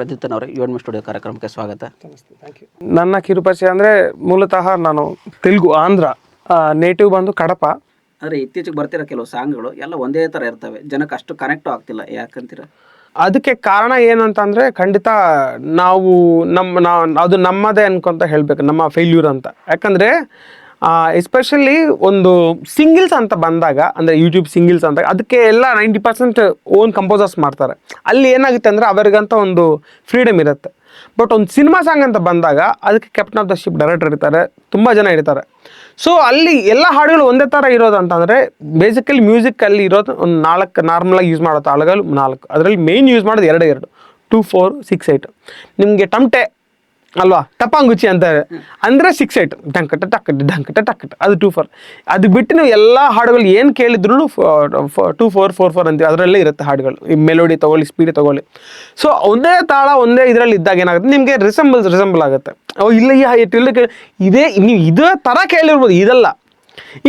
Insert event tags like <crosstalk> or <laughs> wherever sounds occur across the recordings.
ಪ್ರದ್ಯುತ್ತನ್ ಅವರೇ ಯುವನ್ ಸ್ಟುಡಿಯೋ ಕಾರ್ಯಕ್ರಮಕ್ಕೆ ಸ್ವಾಗತ. ನನ್ನ ಕಿರುಪರಿಚಯ ಅಂದರೆ ಮೂಲತಃ ನಾನು ತೆಲುಗು ಆಂಧ್ರ ನೇಟಿವ್ ಬಂದು ಕಡಪ. ಅಂದ್ರೆ ಇತ್ತೀಚೆಗೆ ಬರ್ತಿರೋ ಕೆಲವು ಸಾಂಗ್ಗಳು ಎಲ್ಲ ಒಂದೇ ಥರ ಇರ್ತವೆ. ಜನಕ್ಕೆ ಅಷ್ಟು ಕನೆಕ್ಟ್ ಆಗ್ತಿಲ್ಲ ಯಾಕಂತೀರ? ಅದಕ್ಕೆ ಕಾರಣ ಏನು ಅಂತಂದರೆ ಖಂಡಿತ ನಾವು ನಮ್ಮ ನಾವು ಅದು ನಮ್ಮದೇ ಅನ್ಕೊಂತ ಹೇಳಬೇಕು ನಮ್ಮ ಫೇಲ್ಯೂರ್ ಅಂತ. ಯಾಕಂದರೆ ಎಸ್ಪೆಷಲಿ ಒಂದು ಸಿಂಗಿಲ್ಸ್ ಅಂತ ಬಂದಾಗ, ಅಂದರೆ ಯೂಟ್ಯೂಬ್ ಸಿಂಗಿಲ್ಸ್ ಅಂತ, ಅದಕ್ಕೆ ಎಲ್ಲ ನೈಂಟಿ ಪರ್ಸೆಂಟ್ ಓನ್ ಕಂಪೋಸರ್ಸ್ ಮಾಡ್ತಾರೆ. ಅಲ್ಲಿ ಏನಾಗುತ್ತೆ ಅಂದರೆ ಅವರಿಗಂತ ಒಂದು ಫ್ರೀಡಮ್ ಇರುತ್ತೆ. ಬಟ್ ಒಂದು ಸಿನಿಮಾ ಸಾಂಗ್ ಅಂತ ಬಂದಾಗ, ಅದಕ್ಕೆ captain of the ship director ಇರ್ತಾರೆ, ತುಂಬ ಜನ ಇರ್ತಾರೆ. ಸೊ ಅಲ್ಲಿ ಎಲ್ಲ ಹಾಡುಗಳು ಒಂದೇ ಥರ ಇರೋದು ಅಂತಂದರೆ ಬೇಸಿಕಲಿ ಮ್ಯೂಸಿಕಲ್ಲಿ ಇರೋದು ಒಂದು ನಾಲ್ಕು ನಾರ್ಮಲಾಗಿ ಯೂಸ್ ಮಾಡೋ ತಾಳಗಳು ನಾಲ್ಕು. ಅದರಲ್ಲಿ ಮೇಯ್ನ್ ಯೂಸ್ ಮಾಡೋದು ಎರಡೇ, ಎರಡು. ಟೂ ಫೋರ್ ಸಿಕ್ಸ್ ಏಯ್ಟ್ ನಿಮಗೆ ಟಮಟೆ ಅಲ್ವಾ? ಟಪಾಂಗುಚಿ ಅಂತಾರೆ. ಅಂದರೆ ಸಿಕ್ಸ್ ಏಟ್ ಡಂಕಟ ಟಕ್ಕಟ್ ಡಂಕಟ ಟಕ್ಕಟ್. ಅದು ಟೂ ಫೋರ್ ಅದು ಬಿಟ್ಟು ನೀವು ಎಲ್ಲ ಹಾಡುಗಳು ಏನು ಕೇಳಿದ್ರು ಟೂ ಫೋರ್ ಫೋರ್ ಫೋರ್ ಅಂತೀವಿ. ಅದರಲ್ಲೇ ಇರುತ್ತೆ ಹಾಡುಗಳು. ಈ ಮೆಲೋಡಿ ತಗೊಳ್ಳಿ ಸ್ಪೀಡ್ ತೊಗೊಳ್ಳಿ. ಸೊ ಒಂದೇ ತಾಳ, ಒಂದೇ ಇದರಲ್ಲಿ ಇದ್ದಾಗ ಏನಾಗುತ್ತೆ? ನಿಮಗೆ ರಿಸಂಬಲ್ ರಿಸಂಬಲ್ ಆಗುತ್ತೆ. ಓ, ಇಲ್ಲ ಈ ಕೇಳಿ ಇದೇ, ನೀವು ಇದೇ ಥರ ಕೇಳಿರ್ಬೋದು. ಇದೆಲ್ಲ.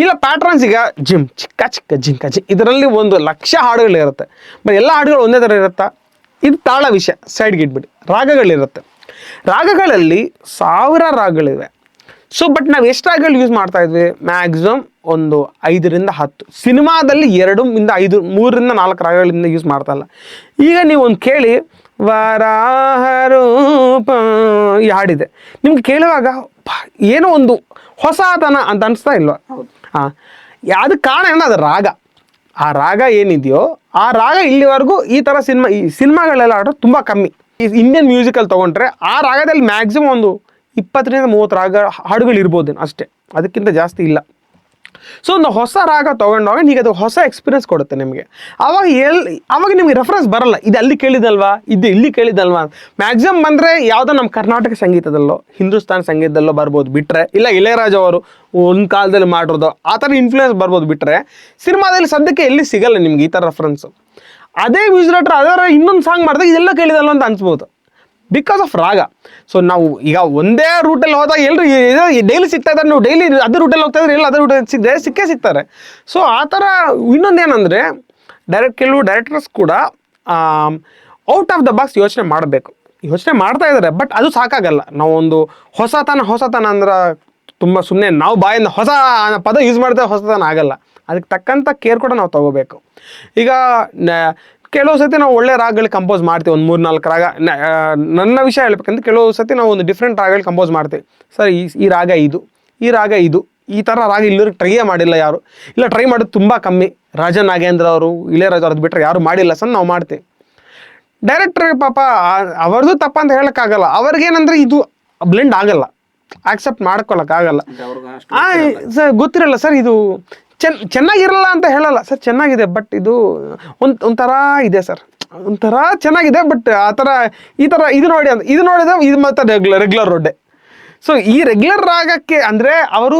ಇಲ್ಲ ಪ್ಯಾಟ್ರನ್ಸ್ ಈಗ ಜಿಮ್, ಚಿಕ್ಕ ಚಿಕ್ಕ, ಜಿಂಕ ಜಿ ಇದರಲ್ಲಿ ಒಂದು ಲಕ್ಷ ಹಾಡುಗಳಿರುತ್ತೆ. ಬಟ್ ಎಲ್ಲ ಹಾಡುಗಳು ಒಂದೇ ಥರ ಇರುತ್ತಾ? ಇದು ತಾಳ ವಿಷಯ. ಸೈಡ್ಗೆ ಇಟ್ಬಿಡಿ. ರಾಗಗಳಿರುತ್ತೆ. ರಾಗಗಳಲ್ಲಿ ಸಾವಿರ ರಾಗಗಳಿವೆ. ಸೊ ಬಟ್ ನಾವು ಎಷ್ಟು ರಾಗಗಳು ಯೂಸ್ ಮಾಡ್ತಾ ಇದ್ವಿ? ಮ್ಯಾಕ್ಸಿಮಮ್ ಒಂದು ಐದರಿಂದ ಹತ್ತು. ಸಿನಿಮಾದಲ್ಲಿ ಎರಡು ಇಂದ ಐದು ಮೂರರಿಂದ ನಾಲ್ಕು ರಾಗಗಳಿಂದ ಯೂಸ್ ಮಾಡ್ತಾ ಇಲ್ಲ. ಈಗ ನೀವು ಒಂದು ಕೇಳಿ ವರಾಹರೂಪ ಈ ಹಾಡಿದೆ. ನಿಮ್ಗೆ ಕೇಳುವಾಗ ಏನೋ ಒಂದು ಹೊಸತನ ಅಂತ ಅನಿಸ್ತಾ ಇಲ್ವ? ಹಾಂ ಅದಕ್ಕೆ ಕಾರಣ ಏನೋ ಅದು ರಾಗ. ಆ ರಾಗ ಏನಿದೆಯೋ ಆ ರಾಗ ಇಲ್ಲಿವರೆಗೂ ಈ ಥರ ಸಿನಿಮಾ ಈ ಸಿನಿಮಾಗಳೆಲ್ಲ ಆಡೋದು ತುಂಬ ಕಮ್ಮಿ. ಇಂಡಿಯನ್ ಮ್ಯೂಸಿಕಲ್ಲಿ ತೊಗೊಂಡ್ರೆ ಆ ರಾಗದಲ್ಲಿ ಮ್ಯಾಕ್ಸಿಮಮ್ ಒಂದು ಇಪ್ಪತ್ತರಿಂದ ಮೂವತ್ತು ರಾಗ ಹಾಡುಗಳು ಇರ್ಬೋದೇನು ಅಷ್ಟೇ. ಅದಕ್ಕಿಂತ ಜಾಸ್ತಿ ಇಲ್ಲ. ಸೊ ಒಂದು ಹೊಸ ರಾಗ ತೊಗೊಂಡಾಗ ನಿಮಗೆ ಅದು ಹೊಸ ಎಕ್ಸ್ಪೀರಿಯನ್ಸ್ ಕೊಡುತ್ತೆ ನಿಮಗೆ. ಆವಾಗ ಎಲ್ಲಿ ಆವಾಗ ನಿಮಗೆ ರೆಫರೆನ್ಸ್ ಬರಲ್ಲ. ಇದು ಅಲ್ಲಿ ಕೇಳಿದಲ್ವಾ? ಇದು ಇಲ್ಲಿ ಕೇಳಿದಲ್ವಾ? ಮ್ಯಾಕ್ಸಿಮಮ್ ಬಂದರೆ ಯಾವುದೋ ನಮ್ಮ ಕರ್ನಾಟಕ ಸಂಗೀತದಲ್ಲೋ, ಹಿಂದೂಸ್ತಾನ್ ಸಂಗೀತದಲ್ಲೋ ಬರ್ಬೋದು ಬಿಟ್ಟರೆ ಇಲ್ಲ ಇಳೆಯರಾಜ ಅವರು ಒಂದು ಕಾಲದಲ್ಲಿ ಮಾಡಿರೋದು, ಆ ಥರ ಇನ್ಫ್ಲೂಯೆನ್ಸ್ ಬರ್ಬೋದು ಬಿಟ್ಟರೆ ಸಿನಿಮಾದಲ್ಲಿ ಸದ್ಯಕ್ಕೆ ಎಲ್ಲಿ ಸಿಗಲ್ಲ ನಿಮ್ಗೆ ಈ ಥರ ರೆಫರೆನ್ಸು ಅದೇ ಮ್ಯೂಸಿಕ್ ಅದರ ಇನ್ನೊಂದು ಸಾಂಗ್ ಮಾಡಿದಾಗ ಇದೆಲ್ಲ ಕೇಳಿದಲ್ಲ ಅಂತ ಅನ್ಸ್ಬೋದು. ಬಿಕಾಸ್ ಆಫ್ ರಾಗ. ಸೊ ನಾವು ಈಗ ಒಂದೇ ರೂಟಲ್ಲಿ ಹೋದಾಗ ಎಲ್ಲರೂ ಡೈಲಿ ಸಿಗ್ತಾ ಇದ್ದಾರೆ. ನೀವು ಡೈಲಿ ಅದೇ ರೂಟಲ್ಲಿ ಹೋಗ್ತಾ ಇದ್ರೆ ಎಲ್ಲ ಅದೇ ರೂಟಲ್ಲಿ ಸಿಗದೆ ಸಿಕ್ಕೇ ಸಿಗ್ತಾರೆ. ಸೊ ಆ ಥರ ಇನ್ನೊಂದೇನೆಂದರೆ ಡೈರೆಕ್ಟ್ ಕೆಲವು ಡೈರೆಕ್ಟರ್ಸ್ ಕೂಡ ಔಟ್ ಆಫ್ ದ ಬಾಕ್ಸ್ ಯೋಚನೆ ಮಾಡಬೇಕು. ಯೋಚನೆ ಮಾಡ್ತಾ ಇದ್ದಾರೆ ಬಟ್ ಅದು ಸಾಕಾಗಲ್ಲ. ನಾವು ಒಂದು ಹೊಸತನ ಹೊಸತನ ಅಂದ್ರೆ ತುಂಬ ಸುಮ್ಮನೆ ನಾವು ಬಾಯಿಂದ ಹೊಸ ಪದ ಯೂಸ್ ಮಾಡಿದ್ರೆ ಹೊಸತನ ಆಗಲ್ಲ. ಅದಕ್ಕೆ ತಕ್ಕಂಥ ಕೇರ್ ಕೂಡ ನಾವು ತಗೋಬೇಕು. ಈಗ ಕೆಲವು ಸತಿ ನಾವು ಒಳ್ಳೆ ರಾಗಗಳು ಕಂಪೋಸ್ ಮಾಡ್ತೀವಿ ಒಂದು ಮೂರು ನಾಲ್ಕು ರಾಗ ನನ್ನ ವಿಷಯ ಹೇಳ್ಬೇಕಂದ್ರೆ ಕೆಲವು ಸತಿ ನಾವು ಒಂದು ಡಿಫ್ರೆಂಟ್ ರಾಗಗಳು ಕಂಪೋಸ್ ಮಾಡ್ತೀವಿ. ಸರ್ ಈ ಈ ರಾಗ ಇದು ಈ ರಾಗ ಇದು ಈ ಥರ ರಾಗ ಇಲ್ಲಿವರೆಗೆ ಟ್ರೈಯೇ ಮಾಡಿಲ್ಲ ಯಾರು. ಇಲ್ಲ ಟ್ರೈ ಮಾಡೋದು ತುಂಬ ಕಮ್ಮಿ. ರಾಜ ನಾಗೇಂದ್ರ ಅವರು ಇಳೆಯರಾಜ ಅವ್ರದ್ದು ಬಿಟ್ಟರೆ ಯಾರು ಮಾಡಿಲ್ಲ ಸರ್ ನಾವು ಮಾಡ್ತೀವಿ. ಡೈರೆಕ್ಟರ್ ಪಾಪ ಅವ್ರದ್ದು ತಪ್ಪ ಅಂತ ಹೇಳೋಕ್ಕಾಗಲ್ಲ. ಅವ್ರಿಗೇನಂದ್ರೆ ಇದು ಬ್ಲೆಂಡ್ ಆಗಲ್ಲ. ಆಕ್ಸೆಪ್ಟ್ ಮಾಡ್ಕೊಳಕ್ಕಾಗಲ್ಲ. ಸರ್ ಗೊತ್ತಿರಲ್ಲ ಸರ್ ಇದು ಚೆನ್ನ ಚೆನ್ನಾಗಿರಲ್ಲ ಅಂತ ಹೇಳಲ್ಲ. ಸರ್, ಚೆನ್ನಾಗಿದೆ ಬಟ್ ಇದು ಒಂದ್, ಒಂಥರ ಇದೆ, ಸರ್. ಒಂಥರ ಚೆನ್ನಾಗಿದೆ ಬಟ್ ಆ ಥರ ಈ ಥರ ಇದು ನೋಡಿ ಅಂತ, ಇದು ನೋಡಿದ್ರೆ ಇದು ಮಾತ್ರ ರೆಗ್ಯುಲರ್ ರೆಗ್ಯುಲರ್ ರೋಡೆ ಸೊ ಈ ರೆಗ್ಯುಲರ್ ರಾಗಕ್ಕೆ ಅಂದರೆ ಅವರು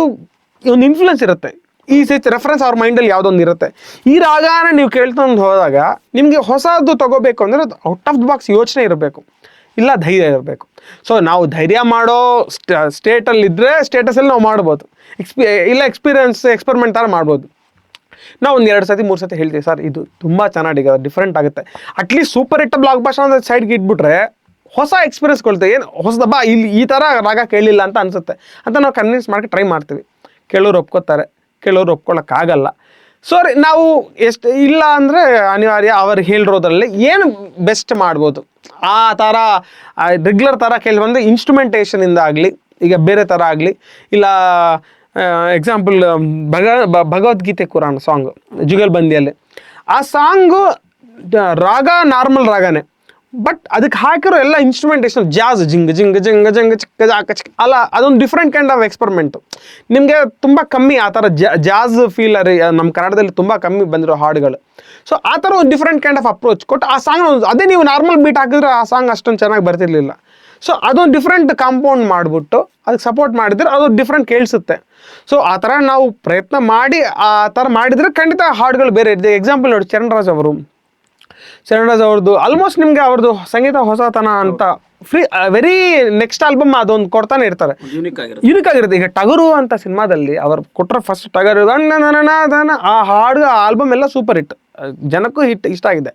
ಒಂದು ಇನ್ಫ್ಲುಯೆನ್ಸ್ ಇರುತ್ತೆ. ಈ ಸಿಚ್ ರೆಫರೆನ್ಸ್ ಅವ್ರ ಮೈಂಡಲ್ಲಿ ಯಾವುದೊಂದು ಇರುತ್ತೆ. ಈ ರಾಗನ ನೀವು ಕೇಳ್ಕೊಂಡು ಹೋದಾಗ ನಿಮಗೆ ಹೊಸದು ತಗೋಬೇಕು ಅಂದರೆ ಅದು ಔಟ್ ಆಫ್ ದ ಬಾಕ್ಸ್ ಯೋಚನೆ ಇರಬೇಕು. ಇಲ್ಲ ಧೈರ್ಯ ಇರಬೇಕು. ಸೊ ನಾವು ಧೈರ್ಯ ಮಾಡೋ ಸ್ಟೇಟಲ್ಲಿ ಇದ್ದರೆ ಸ್ಟೇಟಸಲ್ಲಿ ನಾವು ಮಾಡ್ಬೋದು. ಎಕ್ಸ್ಪಿ ಇಲ್ಲ ಎಕ್ಸ್ಪೀರಿಯನ್ಸ್ ಎಕ್ಸ್ಪೆರಿಮೆಂಟ್ ಥರ ಮಾಡ್ಬೋದು. ನಾವು ಒಂದು ಎರಡು ಸತಿ, ಮೂರು ಸತಿ ಹೇಳ್ತೀವಿ, ಸರ್, ಇದು ತುಂಬ ಚೆನ್ನಾಗಿದೆ ಡಿಫ್ರೆಂಟ್ ಆಗುತ್ತೆ. ಅಟ್ಲೀಸ್ಟ್ ಸೂಪರ್ ಹಿಟ್ ಬ್ಲಾಕ್ ಭಾಷೆ ಅಂದ್ರೆ ಸೈಡ್ಗೆ ಇಟ್ಬಿಟ್ರೆ ಹೊಸ ಎಕ್ಸ್ಪೀರಿಯನ್ಸ್ ಕೊಳ್ತೇವೆ ಏನು ಹೊಸದಬ್ಬ ಇಲ್ಲಿ ಈ ಥರ ರಾಗ ಕೇಳಿಲ್ಲ ಅಂತ ಅನಿಸುತ್ತೆ. ಅಂತ ನಾವು ಕನ್ವಿನ್ಸ್ ಮಾಡೋಕ್ಕೆ ಟ್ರೈ ಮಾಡ್ತೀವಿ. ಕೆಲವ್ರು ಒಪ್ಕೋತಾರೆ. ಕೆಲವ್ರು ಒಪ್ಕೊಳ್ಳೋಕ್ಕಾಗಲ್ಲ ಸೊ ನಾವು ಎಷ್ಟು ಇಲ್ಲ ಅಂದರೆ ಅನಿವಾರ್ಯ ಅವರು ಹೇಳಿರೋದ್ರಲ್ಲಿ ಏನು ಬೆಸ್ಟ್ ಮಾಡ್ಬೋದು. ಆ ಥರ ರೆಗ್ಯುಲರ್ ಥರ ಕೆಲವೊಂದು ಇನ್ಸ್ಟ್ರುಮೆಂಟೇಷನಿಂದ ಆಗಲಿ, ಈಗ ಬೇರೆ ಥರ ಆಗಲಿ, ಇಲ್ಲ ಎಕ್ಸಾಂಪಲ್ ಭಗ ಭಗವದ್ಗೀತೆ ಕುರಾನ್ ಸಾಂಗ್ ಜುಗಲ್ ಬಂದಿಯಲ್ಲಿ ಆ ಸಾಂಗು ರಾಗ ನಾರ್ಮಲ್ ರಾಗನೇ. ಬಟ್ ಅದಕ್ಕೆ ಹಾಕಿರೋ ಎಲ್ಲ ಇನ್ಸ್ಟ್ರೂಮೆಂಟೇಷನ್ ಜಾಜ್ ಜಿಂಗ್ ಜಿಂಗ್ ಜಿಂಗ್ ಜಿಂಗ್, ಚಿಕ್ಕ ಜಾಕ ಚಿಕ್ಕ ಅಲ್ಲ, ಅದೊಂದು ಡಿಫ್ರೆಂಟ್ ಕೈಂಡ್ ಆಫ್ ಎಕ್ಸ್ಪರಿಮೆಂಟ್ ನಿಮಗೆ ತುಂಬ ಕಮ್ಮಿ ಆ ಥರ ಜಾಜ್ ಫೀಲ್ ನಮ್ಮ ಕನ್ನಡದಲ್ಲಿ ತುಂಬ ಕಮ್ಮಿ ಬಂದಿರೋ ಹಾಡುಗಳು. ಸೊ ಆ ಥರ ಒಂದು ಡಿಫ್ರೆಂಟ್ ಕೈಂಡ್ ಆಫ್ ಅಪ್ರೋಚ್ ಕೊಟ್ಟು ಆ ಸಾಂಗ್ ಅದೇ ನೀವು ನಾರ್ಮಲ್ ಬೀಟ್ ಹಾಕಿದ್ರೆ ಆ ಸಾಂಗ್ ಅಷ್ಟೊಂದು ಚೆನ್ನಾಗಿ ಬರ್ತಿರ್ಲಿಲ್ಲ. ಸೊ ಅದೊಂದು ಡಿಫ್ರೆಂಟ್ ಕಾಂಪೌಂಡ್ ಮಾಡಿಬಿಟ್ಟು ಅದಕ್ಕೆ ಸಪೋರ್ಟ್ ಮಾಡಿದ್ರೆ ಅದು ಡಿಫ್ರೆಂಟ್ ಕೇಳಿಸುತ್ತೆ. ಸೊ ಆ ಥರ ನಾವು ಪ್ರಯತ್ನ ಮಾಡಿ, ಆ ಥರ ಮಾಡಿದರೆ ಖಂಡಿತ ಹಾಡುಗಳು ಬೇರೆ ಇದೆ ಎಕ್ಸಾಂಪಲ್ ನೋಡಿ, ಚರಣರಾಜ್ ಅವರು. ಚರಣರಾಜ್ ಅವ್ರದ್ದು ಆಲ್ಮೋಸ್ಟ್ ನಿಮಗೆ ಅವ್ರದ್ದು ಸಂಗೀತ ಹೊಸತನ ಅಂತ ಫ್ರೀ ವೆರಿ ನೆಕ್ಸ್ಟ್ ಆಲ್ಬಮ್ ಅದೊಂದು ಕೊಡ್ತಾನೆ ಇರ್ತಾರೆ. ಯುನಿಕ್ ಆಗಿರುತ್ತೆ. ಈಗ ಟಗರು ಅಂತ ಸಿನಿಮಾದಲ್ಲಿ ಅವ್ರು ಕೊಟ್ಟರೆ ಫಸ್ಟ್ ಟಗರು ಆ ಹಾಡು ಆಲ್ಬಮ್ ಎಲ್ಲ ಸೂಪರ್ ಹಿಟ್ ಜನಕ್ಕೂ ಹಿಟ್ ಇಷ್ಟ ಆಗಿದೆ.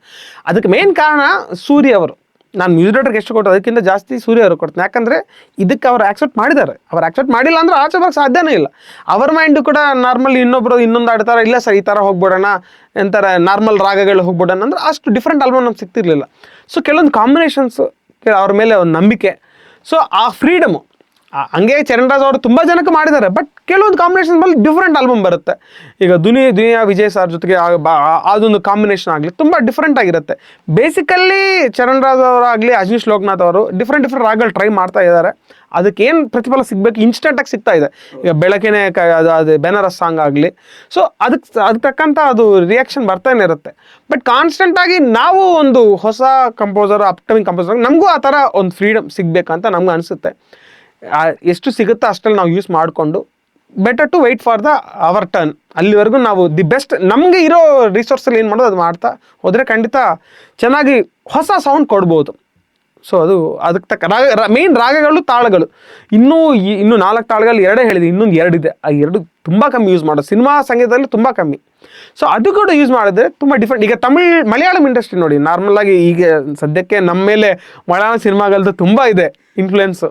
ಅದಕ್ಕೆ ಮೇನ್ ಕಾರಣ ಸೂರ್ಯ ಅವರು. ನಾನು ಮ್ಯೂಸಿಕ್ ಡೈರೆಕ್ಟರ್ಗೆ ಎಷ್ಟು ಕೊಟ್ಟು, ಅದಕ್ಕಿಂತ ಜಾಸ್ತಿ ಸೂರ್ಯ ಅವರು ಕೊಡ್ತೀನಿ. ಯಾಕಂದರೆ ಇದಕ್ಕೆ ಅವ್ರು ಆಕ್ಸೆಪ್ಟ್ ಮಾಡಿದ್ದಾರೆ. ಅವ್ರು ಆಕ್ಸೆಪ್ಟ್ ಮಾಡಿಲ್ಲ ಅಂದ್ರೆ ಆಚೆ ಬರೋಕ್ಕೆ ಸಾಧ್ಯನೇ ಇಲ್ಲ. ಅವ್ರ ಮೈಂಡು ಕೂಡ ನಾರ್ಮಲ್ ಇನ್ನೊಬ್ರು ಇನ್ನೊಂದು ಆಡ್ತಾರೆ? ಇಲ್ಲ ಸರ್, ಈ ಥರ ಹೋಗ್ಬಿಡೋಣ, ಎಂತಾರೆ ನಾರ್ಮಲ್ ರಾಗಗಳು ಹೋಗ್ಬಿಡೋಣ ಅಂದ್ರೆ ಅಷ್ಟು ಡಿಫ್ರೆಂಟ್ ಆಲ್ಬಮ್ ನಮ್ಗೆ ಸಿಗ್ತಿರ್ಲಿಲ್ಲ. ಸೊ ಕೆಲವೊಂದು ಕಾಂಬಿನೇಷನ್ಸ್ ಅವ್ರ ಮೇಲೆ ಒಂದು ನಂಬಿಕೆ. ಸೊ ಆ ಫ್ರೀಡಮು ಹಂಗೆ ಚರಣ್ ರಾಜ್ ಅವರು ತುಂಬ ಜನಕ್ಕೆ ಮಾಡಿದ್ದಾರೆ ಬಟ್ ಕೆಲವೊಂದು ಕಾಂಬಿನೇಷನ್ ಮೇಲೆ ಡಿಫ್ರೆಂಟ್ ಆಲ್ಬಮ್ ಬರುತ್ತೆ. ಈಗ ದುನಿ ದುನಿಯಾ ವಿಜಯ್ ಸರ್ ಜೊತೆಗೆ ಅದೊಂದು ಕಾಂಬಿನೇಷನ್ ಆಗಲಿ, ತುಂಬ ಡಿಫ್ರೆಂಟ್ ಆಗಿರುತ್ತೆ. ಬೇಸಿಕಲ್ಲಿ ಚರಣ್ ರಾಜ್ ಅವರಾಗಲಿ ಅಜನೀಶ್ ಲೋಕನಾಥ್ ಅವರು ಡಿಫ್ರೆಂಟ್ ಡಿಫ್ರೆಂಟ್ ರಾಗಗಳು ಟ್ರೈ ಮಾಡ್ತಾ ಇದ್ದಾರೆ. ಅದಕ್ಕೆ ಏನು ಪ್ರತಿಫಲ ಸಿಗಬೇಕು? ಇನ್ಸ್ಟೆಂಟಾಗಿ ಸಿಗ್ತಾ ಇದೆ. ಈಗ ಬೆಳಕಿನೇ ಅದು ಅದು ಬೆನರಸ್ ಸಾಂಗ್ ಆಗಲಿ. ಸೊ ಅದಕ್ಕೆ ಅದಕ್ಕೆ ತಕ್ಕಂಥ ಅದು ರಿಯಾಕ್ಷನ್ ಬರ್ತಾನೆ ಇರುತ್ತೆ. ಬಟ್ ಕಾನ್ಸ್ಟೆಂಟಾಗಿ ನಾವು ಒಂದು ಹೊಸ ಕಂಪೋಸರ್ ಅಪ್ಕಮಿಂಗ್ ಕಂಪೋಸರ್ ನಮಗೂ ಆ ಥರ ಒಂದು ಫ್ರೀಡಮ್ ಸಿಗಬೇಕಂತ ನಮ್ಗೆ ಅನಿಸುತ್ತೆ. ಎಷ್ಟು ಸಿಗುತ್ತೋ ಅಷ್ಟರಲ್ಲಿ ನಾವು ಯೂಸ್ ಮಾಡಿಕೊಂಡು better to wait for the hour turn ಅಲ್ಲಿವರೆಗೂ ನಾವು ದಿ ಬೆಸ್ಟ್ ನಮಗೆ ಇರೋ ರಿಸೋರ್ಸಲ್ಲಿ ಏನು ಮಾಡೋದು ಅದು ಮಾಡ್ತಾ ಹೋದರೆ ಖಂಡಿತ ಚೆನ್ನಾಗಿ ಹೊಸ ಸೌಂಡ್ ಕೊಡ್ಬೋದು. ಸೊ ಅದು ಅದಕ್ಕೆ ತಕ್ಕ ರಾಗ ಮೇನ್ ರಾಗಗಳು ತಾಳಗಳು. ಇನ್ನೂ ಇನ್ನೂ ನಾಲ್ಕು ತಾಳಗಳು ಎರಡೇ ಹೇಳಿದೆ, ಇನ್ನೊಂದು ಎರಡಿದೆ ಆ ಎರಡು ತುಂಬ ಕಮ್ಮಿ ಯೂಸ್ ಮಾಡೋದು. ಸಿನಿಮಾ ಸಂಗೀತದಲ್ಲಿ ತುಂಬ ಕಮ್ಮಿ. ಸೊ ಅದು ಕೂಡ ಯೂಸ್ ಮಾಡಿದ್ರೆ ತುಂಬ ಡಿಫ್ರೆಂಟ್ ಈಗ ತಮಿಳ್, ಮಲಯಾಳಂ ಇಂಡಸ್ಟ್ರಿ ನೋಡಿ ನಾರ್ಮಲ್ ಆಗಿ ಈಗ ಸದ್ಯಕ್ಕೆ ನಮ್ಮ ಮೇಲೆ ಮಲಯಾಳಂ ಸಿನಿಮಾಗಳದ್ದು ತುಂಬ ಇದೆ ಇನ್ಫ್ಲುಯೆನ್ಸು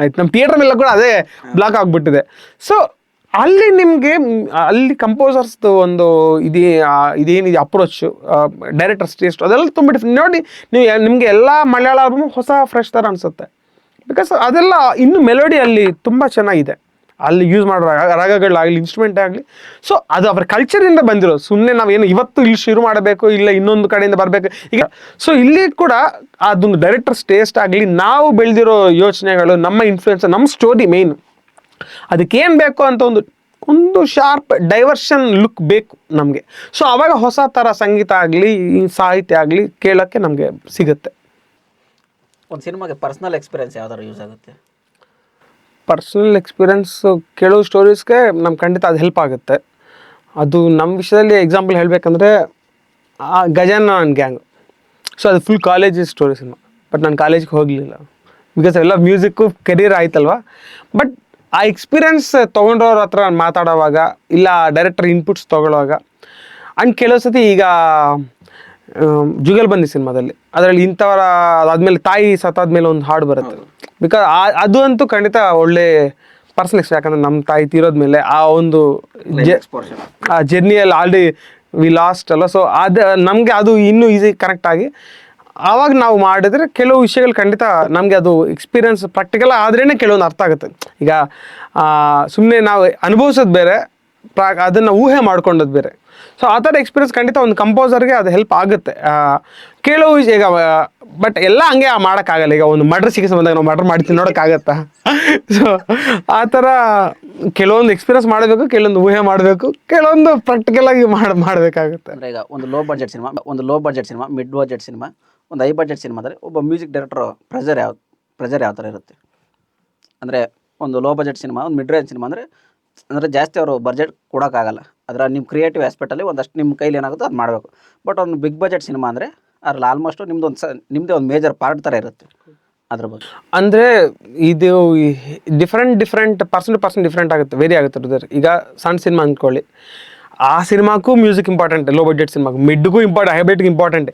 ಆಯ್ತು. ನಮ್ಮ ಥಿಯೇಟರ್ ಮೇಲೆ ಕೂಡ ಅದೇ ಬ್ಲಾಕ್ ಆಗಿಬಿಟ್ಟಿದೆ. ಸೊ ಅಲ್ಲಿ ನಿಮಗೆ ಅಲ್ಲಿ ಕಂಪೋಸರ್ಸ್ದು ಒಂದು ಇದೇ ಇದೇನಿದೆ ಅಪ್ರೋಚು ಡೈರೆಕ್ಟರ್ಸ್ ಟೇಸ್ಟ್ ಅದೆಲ್ಲ ತುಂಬ ನೋಡಿ ನೀವು ನಿಮಗೆ ಎಲ್ಲ ಮಲಯಾಳ ಆಲ್ಬಮ್ ಹೊಸ ಫ್ರೆಶ್ ಥರ ಅನಿಸುತ್ತೆ. ಬಿಕಾಸ್ ಅದೆಲ್ಲ ಇನ್ನೂ ಮೆಲೋಡಿ ಅಲ್ಲಿ ತುಂಬ ಚೆನ್ನಾಗಿದೆ. ಅಲ್ಲಿ ಯೂಸ್ ಮಾಡೋ ರಾಗ, ರಾಗಗಳಾಗಲಿ ಇನ್ಸ್ಟ್ರೂಮೆಂಟ್ ಆಗಲಿ. ಸೊ ಅದು ಅವರ ಕಲ್ಚರಿಂದ ಬಂದಿರೋದು ಸುಮ್ಮನೆ ನಾವೇನು ಇವತ್ತು ಇಲ್ಲಿ ಶುರು ಮಾಡಬೇಕು, ಇಲ್ಲ ಇನ್ನೊಂದು ಕಡೆಯಿಂದ ಬರಬೇಕು, ಈಗ ಸೊ ಇಲ್ಲಿ ಕೂಡ ಅದೊಂದು ಡೈರೆಕ್ಟರ್ಸ್ ಟೇಸ್ಟ್ ಆಗಲಿ, ನಾವು ಬೆಳೆದಿರೋ ಯೋಚನೆಗಳು, ನಮ್ಮ ಇನ್ಫ್ಲೂಯೆನ್ಸ್ ನಮ್ಮ ಸ್ಟೋರಿ ಮೇನ್ ಅದಕ್ಕೇನು ಬೇಕು ಅಂತ ಒಂದು ಒಂದು ಶಾರ್ಪ್ ಡೈವರ್ಷನ್ ಲುಕ್ ಬೇಕು ನಮಗೆ. ಸೊ ಆವಾಗ ಹೊಸ ಥರ ಸಂಗೀತ ಆಗಲಿ ಸಾಹಿತ್ಯ ಆಗಲಿ ಕೇಳೋಕ್ಕೆ ನಮಗೆ ಸಿಗುತ್ತೆ. ಒಂದು ಸಿನಿಮಾಗೆ ಪರ್ಸ್ನಲ್ ಎಕ್ಸ್ಪೀರಿಯನ್ಸ್ ಯಾವ್ದಾದ್ರು ಯೂಸ್ ಆಗುತ್ತೆ? ಪರ್ಸನಲ್ ಎಕ್ಸ್ಪೀರಿಯನ್ಸ್ ಕೇಳೋ ಸ್ಟೋರೀಸ್ಗೆ ನಮ್ಗೆ ಖಂಡಿತ ಅದು ಹೆಲ್ಪ್ ಆಗುತ್ತೆ. ಅದು ನಮ್ಮ ವಿಷಯದಲ್ಲಿ ಎಕ್ಸಾಂಪಲ್ ಹೇಳಬೇಕಂದ್ರೆ, ಆ ಗಜಾನನ್ ಗ್ಯಾಂಗ್ ಸೊ ಅದು full college story cinema but ನಾನು ಕಾಲೇಜ್ಗೆ ಹೋಗಲಿಲ್ಲ. ಬಿಕಾಸ್ ಎಲ್ಲ ಮ್ಯೂಸಿಕ್ಕು ಕೆರಿಯರ್ ಆಯ್ತಲ್ವ? ಬಟ್ ಆ ಎಕ್ಸ್ಪೀರಿಯನ್ಸ್ ತೊಗೊಂಡವ್ರ ಹತ್ರ ಮಾತಾಡೋವಾಗ, ಇಲ್ಲ ಡೈರೆಕ್ಟರ್ ಇನ್ಪುಟ್ಸ್ ತೊಗೊಳ್ಳೋವಾಗ ಆ್ಯಂಡ್ ಕೆಲವು ಸತಿ ಈಗ ಜುಗಲ್ ಬಂದಿ ಸಿನಿಮಾದಲ್ಲಿ. ಅದರಲ್ಲಿ ಇಂಥವರ ಅದಾದಮೇಲೆ ತಾಯಿ ಸತ್ತಾದ್ಮೇಲೆ ಒಂದು ಹಾಡು ಬರುತ್ತೆ. ಬಿಕಾಸ್ ಅದು ಅಂತೂ ಖಂಡಿತ ಒಳ್ಳೆ ಪರ್ಸನಲ್ ಯಾಕಂದ್ರೆ ನಮ್ಮ ತಾಯಿ ತೀರೋದ್ಮೇಲೆ ಆ ಒಂದು ಆ ಜರ್ನಿಯಲ್ಲಿ ಆಲ್ರೆಡಿ ವಿ ಲಾಸ್ಟ್ ಅಲ್ಲ. ಸೊ ಅದು ನಮಗೆ ಅದು ಇನ್ನೂ ಈಸಿ ಕನೆಕ್ಟ್ ಆಗಿ ಆವಾಗ ನಾವು ಮಾಡಿದ್ರೆ ಕೆಲವು ವಿಷಯಗಳು ಖಂಡಿತ ನಮಗೆ ಅದು ಎಕ್ಸ್ಪೀರಿಯನ್ಸ್ ಪ್ರಾಕ್ಟಿಕಲ್ ಆದ್ರೇ ಕೆಲವೊಂದು ಅರ್ಥ ಆಗುತ್ತೆ. ಈಗ ಸುಮ್ಮನೆ ನಾವು ಅನುಭವಿಸೋದು ಬೇರೆ ಪ್ರಾ ಅದನ್ನು ಊಹೆ ಮಾಡ್ಕೊಂಡದ್ದು ಬೇರೆ. ಸೊ ಆ ಥರ ಎಕ್ಸ್ಪೀರಿಯನ್ಸ್ ಖಂಡಿತ ಒಂದು ಕಂಪೋಸರ್ಗೆ ಅದು ಹೆಲ್ಪ್ ಆಗುತ್ತೆ. ಕೆಲವು ಈಗ ಬಟ್ ಎಲ್ಲ ಹಂಗೆ ಮಾಡೋಕ್ಕಾಗಲ್ಲ. ಈಗ ಒಂದು ಮರ್ಡರ್ ಸಿಕ್ಕ ಸಂಬಂಧ ನಾವು ಮರ್ಡರ್ ಮಾಡ್ತೀವಿ ನೋಡೋಕ್ಕಾಗತ್ತಾ? ಸೊ ಆ ಥರ ಕೆಲವೊಂದು ಎಕ್ಸ್ಪೀರಿಯನ್ಸ್ ಮಾಡಬೇಕು, ಕೆಲವೊಂದು ಊಹೆ ಮಾಡಬೇಕು, ಕೆಲವೊಂದು ಪ್ರಾಕ್ಟಿಕಲ್ ಆಗಿ ಮಾಡಿ, ಮಾಡಬೇಕಾಗುತ್ತೆ. ಅಂದರೆ ಈಗ ಒಂದು ಲೋ ಬಜೆಟ್ ಸಿನಿಮಾ ಒಂದು low budget cinema mid budget cinema ಒಂದು ಹೈ ಬಜೆಟ್ ಸಿನಿಮಾದಲ್ಲಿ ಒಬ್ಬ ಮ್ಯೂಸಿಕ್ ಡೈರೆಕ್ಟರ್ ಪ್ರೆಜರ್ ಯಾವ ಪ್ರೆಜರ್ ಯಾವ ಥರ ಇರುತ್ತೆ? ಅಂದರೆ ಒಂದು ಲೋ ಬಜೆಟ್ ಸಿನಿಮಾ ಒಂದು ಮಿಡ್ ರೇಂಜ್ ಸಿನಿಮಾ ಅಂದರೆ ಅಂದರೆ ಜಾಸ್ತಿ ಅವರು ಬಜೆಟ್ ಕೊಡೋಕ್ಕಾಗಲ್ಲ. ಅದರ ನಿಮ್ಮ ಕ್ರಿಯೇಟಿವ್ ಆಸ್ಪೆಕ್ಟಲ್ಲಿ ಒಂದಷ್ಟು ನಿಮ್ಮ ಕೈಲಿ ಏನಾಗುತ್ತೋ ಅದು ಮಾಡಬೇಕು. ಬಟ್ ಒಂದು ಬಿಗ್ ಬಜೆಟ್ ಸಿನಿಮಾ ಅಂದರೆ ಅದ್ರಲ್ಲಿ ಆಲ್ಮೋಸ್ಟ್ ನಿಮ್ದು ಒಂದು ಸ ನಿಮ್ಮದೇ ಒಂದು ಮೇಜರ್ ಪಾರ್ಟ್ ಥರ ಇರುತ್ತೆ ಅದ್ರ ಬಗ್ಗೆ. ಅಂದರೆ ಇದು different different person to person different ಆಗುತ್ತೆ ವೇರಿ ಆಗುತ್ತೆ ಬ್ರದರ್ ಈಗ ಸಣ್ಣ ಸಿನಿಮಾ ಅಂದ್ಕೊಳ್ಳಿ. ಆ ಸಿನಿಮಾಕ್ಕೂ ಮ್ಯೂಸಿಕ್ ಇಂಪಾರ್ಟೆಂಟ್ ಲೋ ಬಜೆಟ್ ಸಿನಿಮಾಗೂ ಮಿಡ್ಗೂ ಇಂಪಾರ್ಟೆಂಟ್ ಹೈ ಬಡ್ಜೆಟ್ಗೆ ಇಂಪಾರ್ಟೆಂಟ್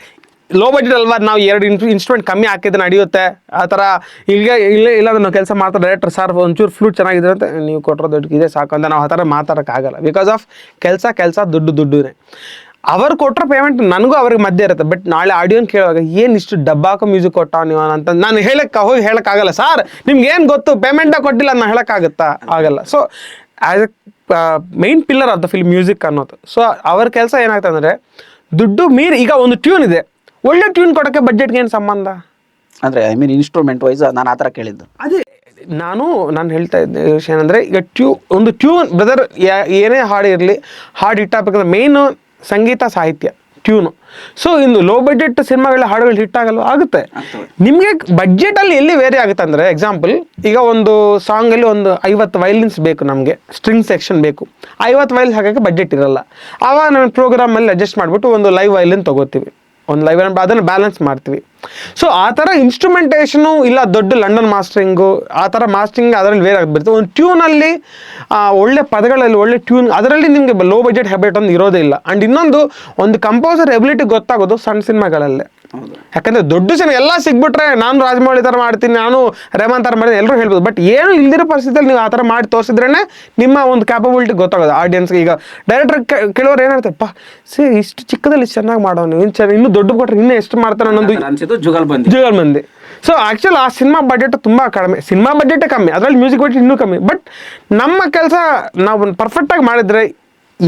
ಲೋ ಬಜೆಟ್ ಅಲ್ವಾ? ನಾವು ಎರಡು ಇನ್ ಇನ್ಸ್ಟ್ರೂಮೆಂಟ್ ಕಮ್ಮಿ ಹಾಕಿದ್ರೆ ನಡೆಯುತ್ತೆ. ಆ ಥರ ಈಗ ಇಲ್ಲ ಇಲ್ಲ ನಾವು ಕೆಲಸ ಮಾಡ್ತಾರೆ ಡೈರೆಕ್ಟರ್ ಸರ್ ಒಂಚೂರು ಫ್ಲೂಟ್ ಚೆನ್ನಾಗಿದ್ರೆ ಅಂತ, ನೀವು ಕೊಟ್ಟರೋ ದುಡ್ಡು ಇದೆ ಸಾಕು ಅಂತ ನಾವು ಆ ಥರ ಮಾತಾಡೋಕ್ಕಾಗಲ್ಲ. ಬಿಕಾಸ್ ಆಫ್ ಕೆಲಸ ಕೆಲಸ, ದುಡ್ಡು, ದುಡ್ಡುನೇ. ಅವ್ರು ಕೊಟ್ಟರೆ ಪೇಮೆಂಟ್ ನನಗೂ ಅವ್ರಿಗೆ ಮಧ್ಯೆ ಇರುತ್ತೆ. ಬಟ್ ನಾಳೆ ಆಡಿಯೋನ್ ಕೇಳುವಾಗ ಏನು ಇಷ್ಟು ಡಬ್ಬಾಕೋ ಮ್ಯೂಸಿಕ್ ಕೊಟ್ಟ ನೀವು ಅಂತ? ನಾನು ಹೇಳಕ್ಕೆ ಹೋಗಿ ಹೇಳೋಕ್ಕಾಗಲ್ಲ ಸರ್ ನಿಮ್ಗೆ ಏನು ಗೊತ್ತು? ಪೇಮೆಂಟ ಕೊಟ್ಟಿಲ್ಲ ನಾನು ಹೇಳೋಕ್ಕಾಗುತ್ತಾ ಆಗಲ್ಲ. So as a main pillar of the film music ಅನ್ನೋದು. ಸೊ ಅವ್ರ ಕೆಲಸ ಏನಾಗ್ತದೆ ಅಂದರೆ ದುಡ್ಡು ಮೀರಿ ಈಗ ಒಂದು ಟ್ಯೂನ್ ಇದೆ. ಒಳ್ಳೆ ಟ್ಯೂನ್ ಕೊಡೋಕ್ಕೆ ಬಡ್ಜೆಟ್ಗೆ ಏನು ಸಂಬಂಧ? ಅಂದರೆ ಐ ಮೀನ್ ಇನ್ಸ್ಟ್ರೂಮೆಂಟ್ ವೈಸ್ ನಾನು ಆ ಥರ ಕೇಳಿದ್ದು. ಅದೇ ನಾನು ನಾನು ಹೇಳ್ತಾ ಇದ್ದೆ ವಿಷಯ ಏನಂದರೆ ಈಗ ಟ್ಯೂ ಒಂದು ಟ್ಯೂನ್ ಬ್ರದರ್ ಏನೇ ಹಾಡು ಇರಲಿ ಹಾಡು ಇಟ್ಟಾಗಬೇಕಂದ್ರೆ ಮೇಯ್ನು ಸಂಗೀತ ಸಾಹಿತ್ಯ ಟ್ಯೂನು ಸೊ ಇಂದು ಲೋ ಬಜೆಟ್ ಸಿನಿಮಾಗಳ ಹಾಡುಗಳು ಹಿಟ್ ಆಗಲ್ಲ ಆಗುತ್ತೆ. ನಿಮಗೆ ನಿಮಗೆ ಅಲ್ಲಿ ಎಲ್ಲಿ ವೇರಿ ಆಗುತ್ತೆ ಅಂದರೆ ಎಕ್ಸಾಂಪಲ್ ಈಗ ಒಂದು ಸಾಂಗಲ್ಲಿ ಒಂದು ಐವತ್ತು ವೈಲಿನ್ಸ್ ಬೇಕು ನಮಗೆ ಸ್ಟ್ರಿಂಗ್ ಸೆಕ್ಷನ್ ಬೇಕು. ಐವತ್ತು ವೈಲ್ಸ್ ಹಾಕೋಕ್ಕೆ ಬಜೆಟ್ ಇರಲ್ಲ. ಆವಾಗ ಪ್ರೋಗ್ರಾಮ್ ಪ್ರೋಗ್ರಾಮಲ್ಲಿ ಅಡ್ಜಸ್ಟ್ ಮಾಡಿಬಿಟ್ಟು ಒಂದು ಲೈವ್ ವೈಲಿನ್ ತೊಗೋತೀವಿ. ಒಂದು ಲೈವ್ ಅದನ್ನು ಬ್ಯಾಲೆನ್ಸ್ ಮಾಡ್ತೀವಿ. ಸೊ ಆ ಥರ ಇನ್ಸ್ಟ್ರೂಮೆಂಟೇಷನು ಇಲ್ಲ ದೊಡ್ಡ ಲಂಡನ್ ಮಾಸ್ಟ್ರಿಂಗು ಆ ಥರ ಮಾಸ್ಟ್ರಿಂಗ್ ಅದರಲ್ಲಿ ವೇರ್ ಆಗಿಬಿಡುತ್ತೆ. ಒಂದು ಟ್ಯೂನಲ್ಲಿ ಒಳ್ಳೆ ಪದಗಳಲ್ಲಿ, ಒಳ್ಳೆ ಟ್ಯೂನ್ ಅದರಲ್ಲಿ ನಿಮಗೆ ಲೋ ಬಜೆಟ್ ಹ್ಯಾಬಿಟ್ ಒಂದು ಇರೋದೇ ಇಲ್ಲ. ಆ್ಯಂಡ್ ಇನ್ನೊಂದು, ಒಂದು ಕಂಪೋಸರ್ ಎಬಿಲಿಟಿ ಗೊತ್ತಾಗೋದು ಸಣ್ಣ ಸಿನಿಮಾಗಳಲ್ಲೇ ಯಾಕಂದ್ರೆ ದೊಡ್ಡ ಜನ ಎಲ್ಲ ಸಿಗ್ಬಿಟ್ರೆ ನಾನು ರಾಜಮೌಳಿ ಥರ ಮಾಡ್ತೀನಿ ನಾನು ರೇಮಂತ್ ಥರ ಮಾಡ್ತೀನಿ ಎಲ್ಲರೂ ಹೇಳ್ಬೋದು. ಬಟ್ ಏನು ಇಲ್ದಿರೋ ಪರಿಸ್ಥಿತಿಯಲ್ಲಿ ನೀವು ಆ ಥರ ಮಾಡಿ ತೋರಿಸಿದ್ರೇ ನಿಮ್ಮ ಒಂದು ಕ್ಯಾಪಬಿಲಿಟಿ ಗೊತ್ತಾಗೋದು. ಆಡಿಯನ್ಸ್ಗೆ ಈಗ ಡೈರೆಕ್ಟರ್ ಕೆಲವರು ಏನಾಗ್ತಾರೆ ಪಾ ಸೇ ಇಷ್ಟು ಚಿಕ್ಕದಲ್ಲಿ ಇಷ್ಟು ಚೆನ್ನಾಗಿ ಮಾಡೋನು. ಇನ್ನು ಚೆನ್ನಾಗಿ ಇನ್ನೂ ದೊಡ್ಡ ಕೊಟ್ಟರೆ ಇನ್ನೂ ಎಷ್ಟು ಮಾಡ್ತಾರೆ ಅನ್ನೋದು ಅನ್ಸಿದ್ದು ಜುಗಲ್ ಬಂದಿ. ಜುಗಲ್ ಮಂದಿ ಸೊ ಆ್ಯಕ್ಚುಲ್ ಆ ಸಿನಿಮಾ ಬಜೆಟ್ ತುಂಬ ಕಡಿಮೆ. ಸಿನಿಮಾ ಬಜೆಟೇ ಕಮ್ಮಿ. ಅದರಲ್ಲಿ ಮ್ಯೂಸಿಕ್ ಬಜೆಟ್ ಇನ್ನೂ ಕಮ್ಮಿ. ಬಟ್ ನಮ್ಮ ಕೆಲಸ ನಾವು ಪರ್ಫೆಕ್ಟಾಗಿ ಮಾಡಿದರೆ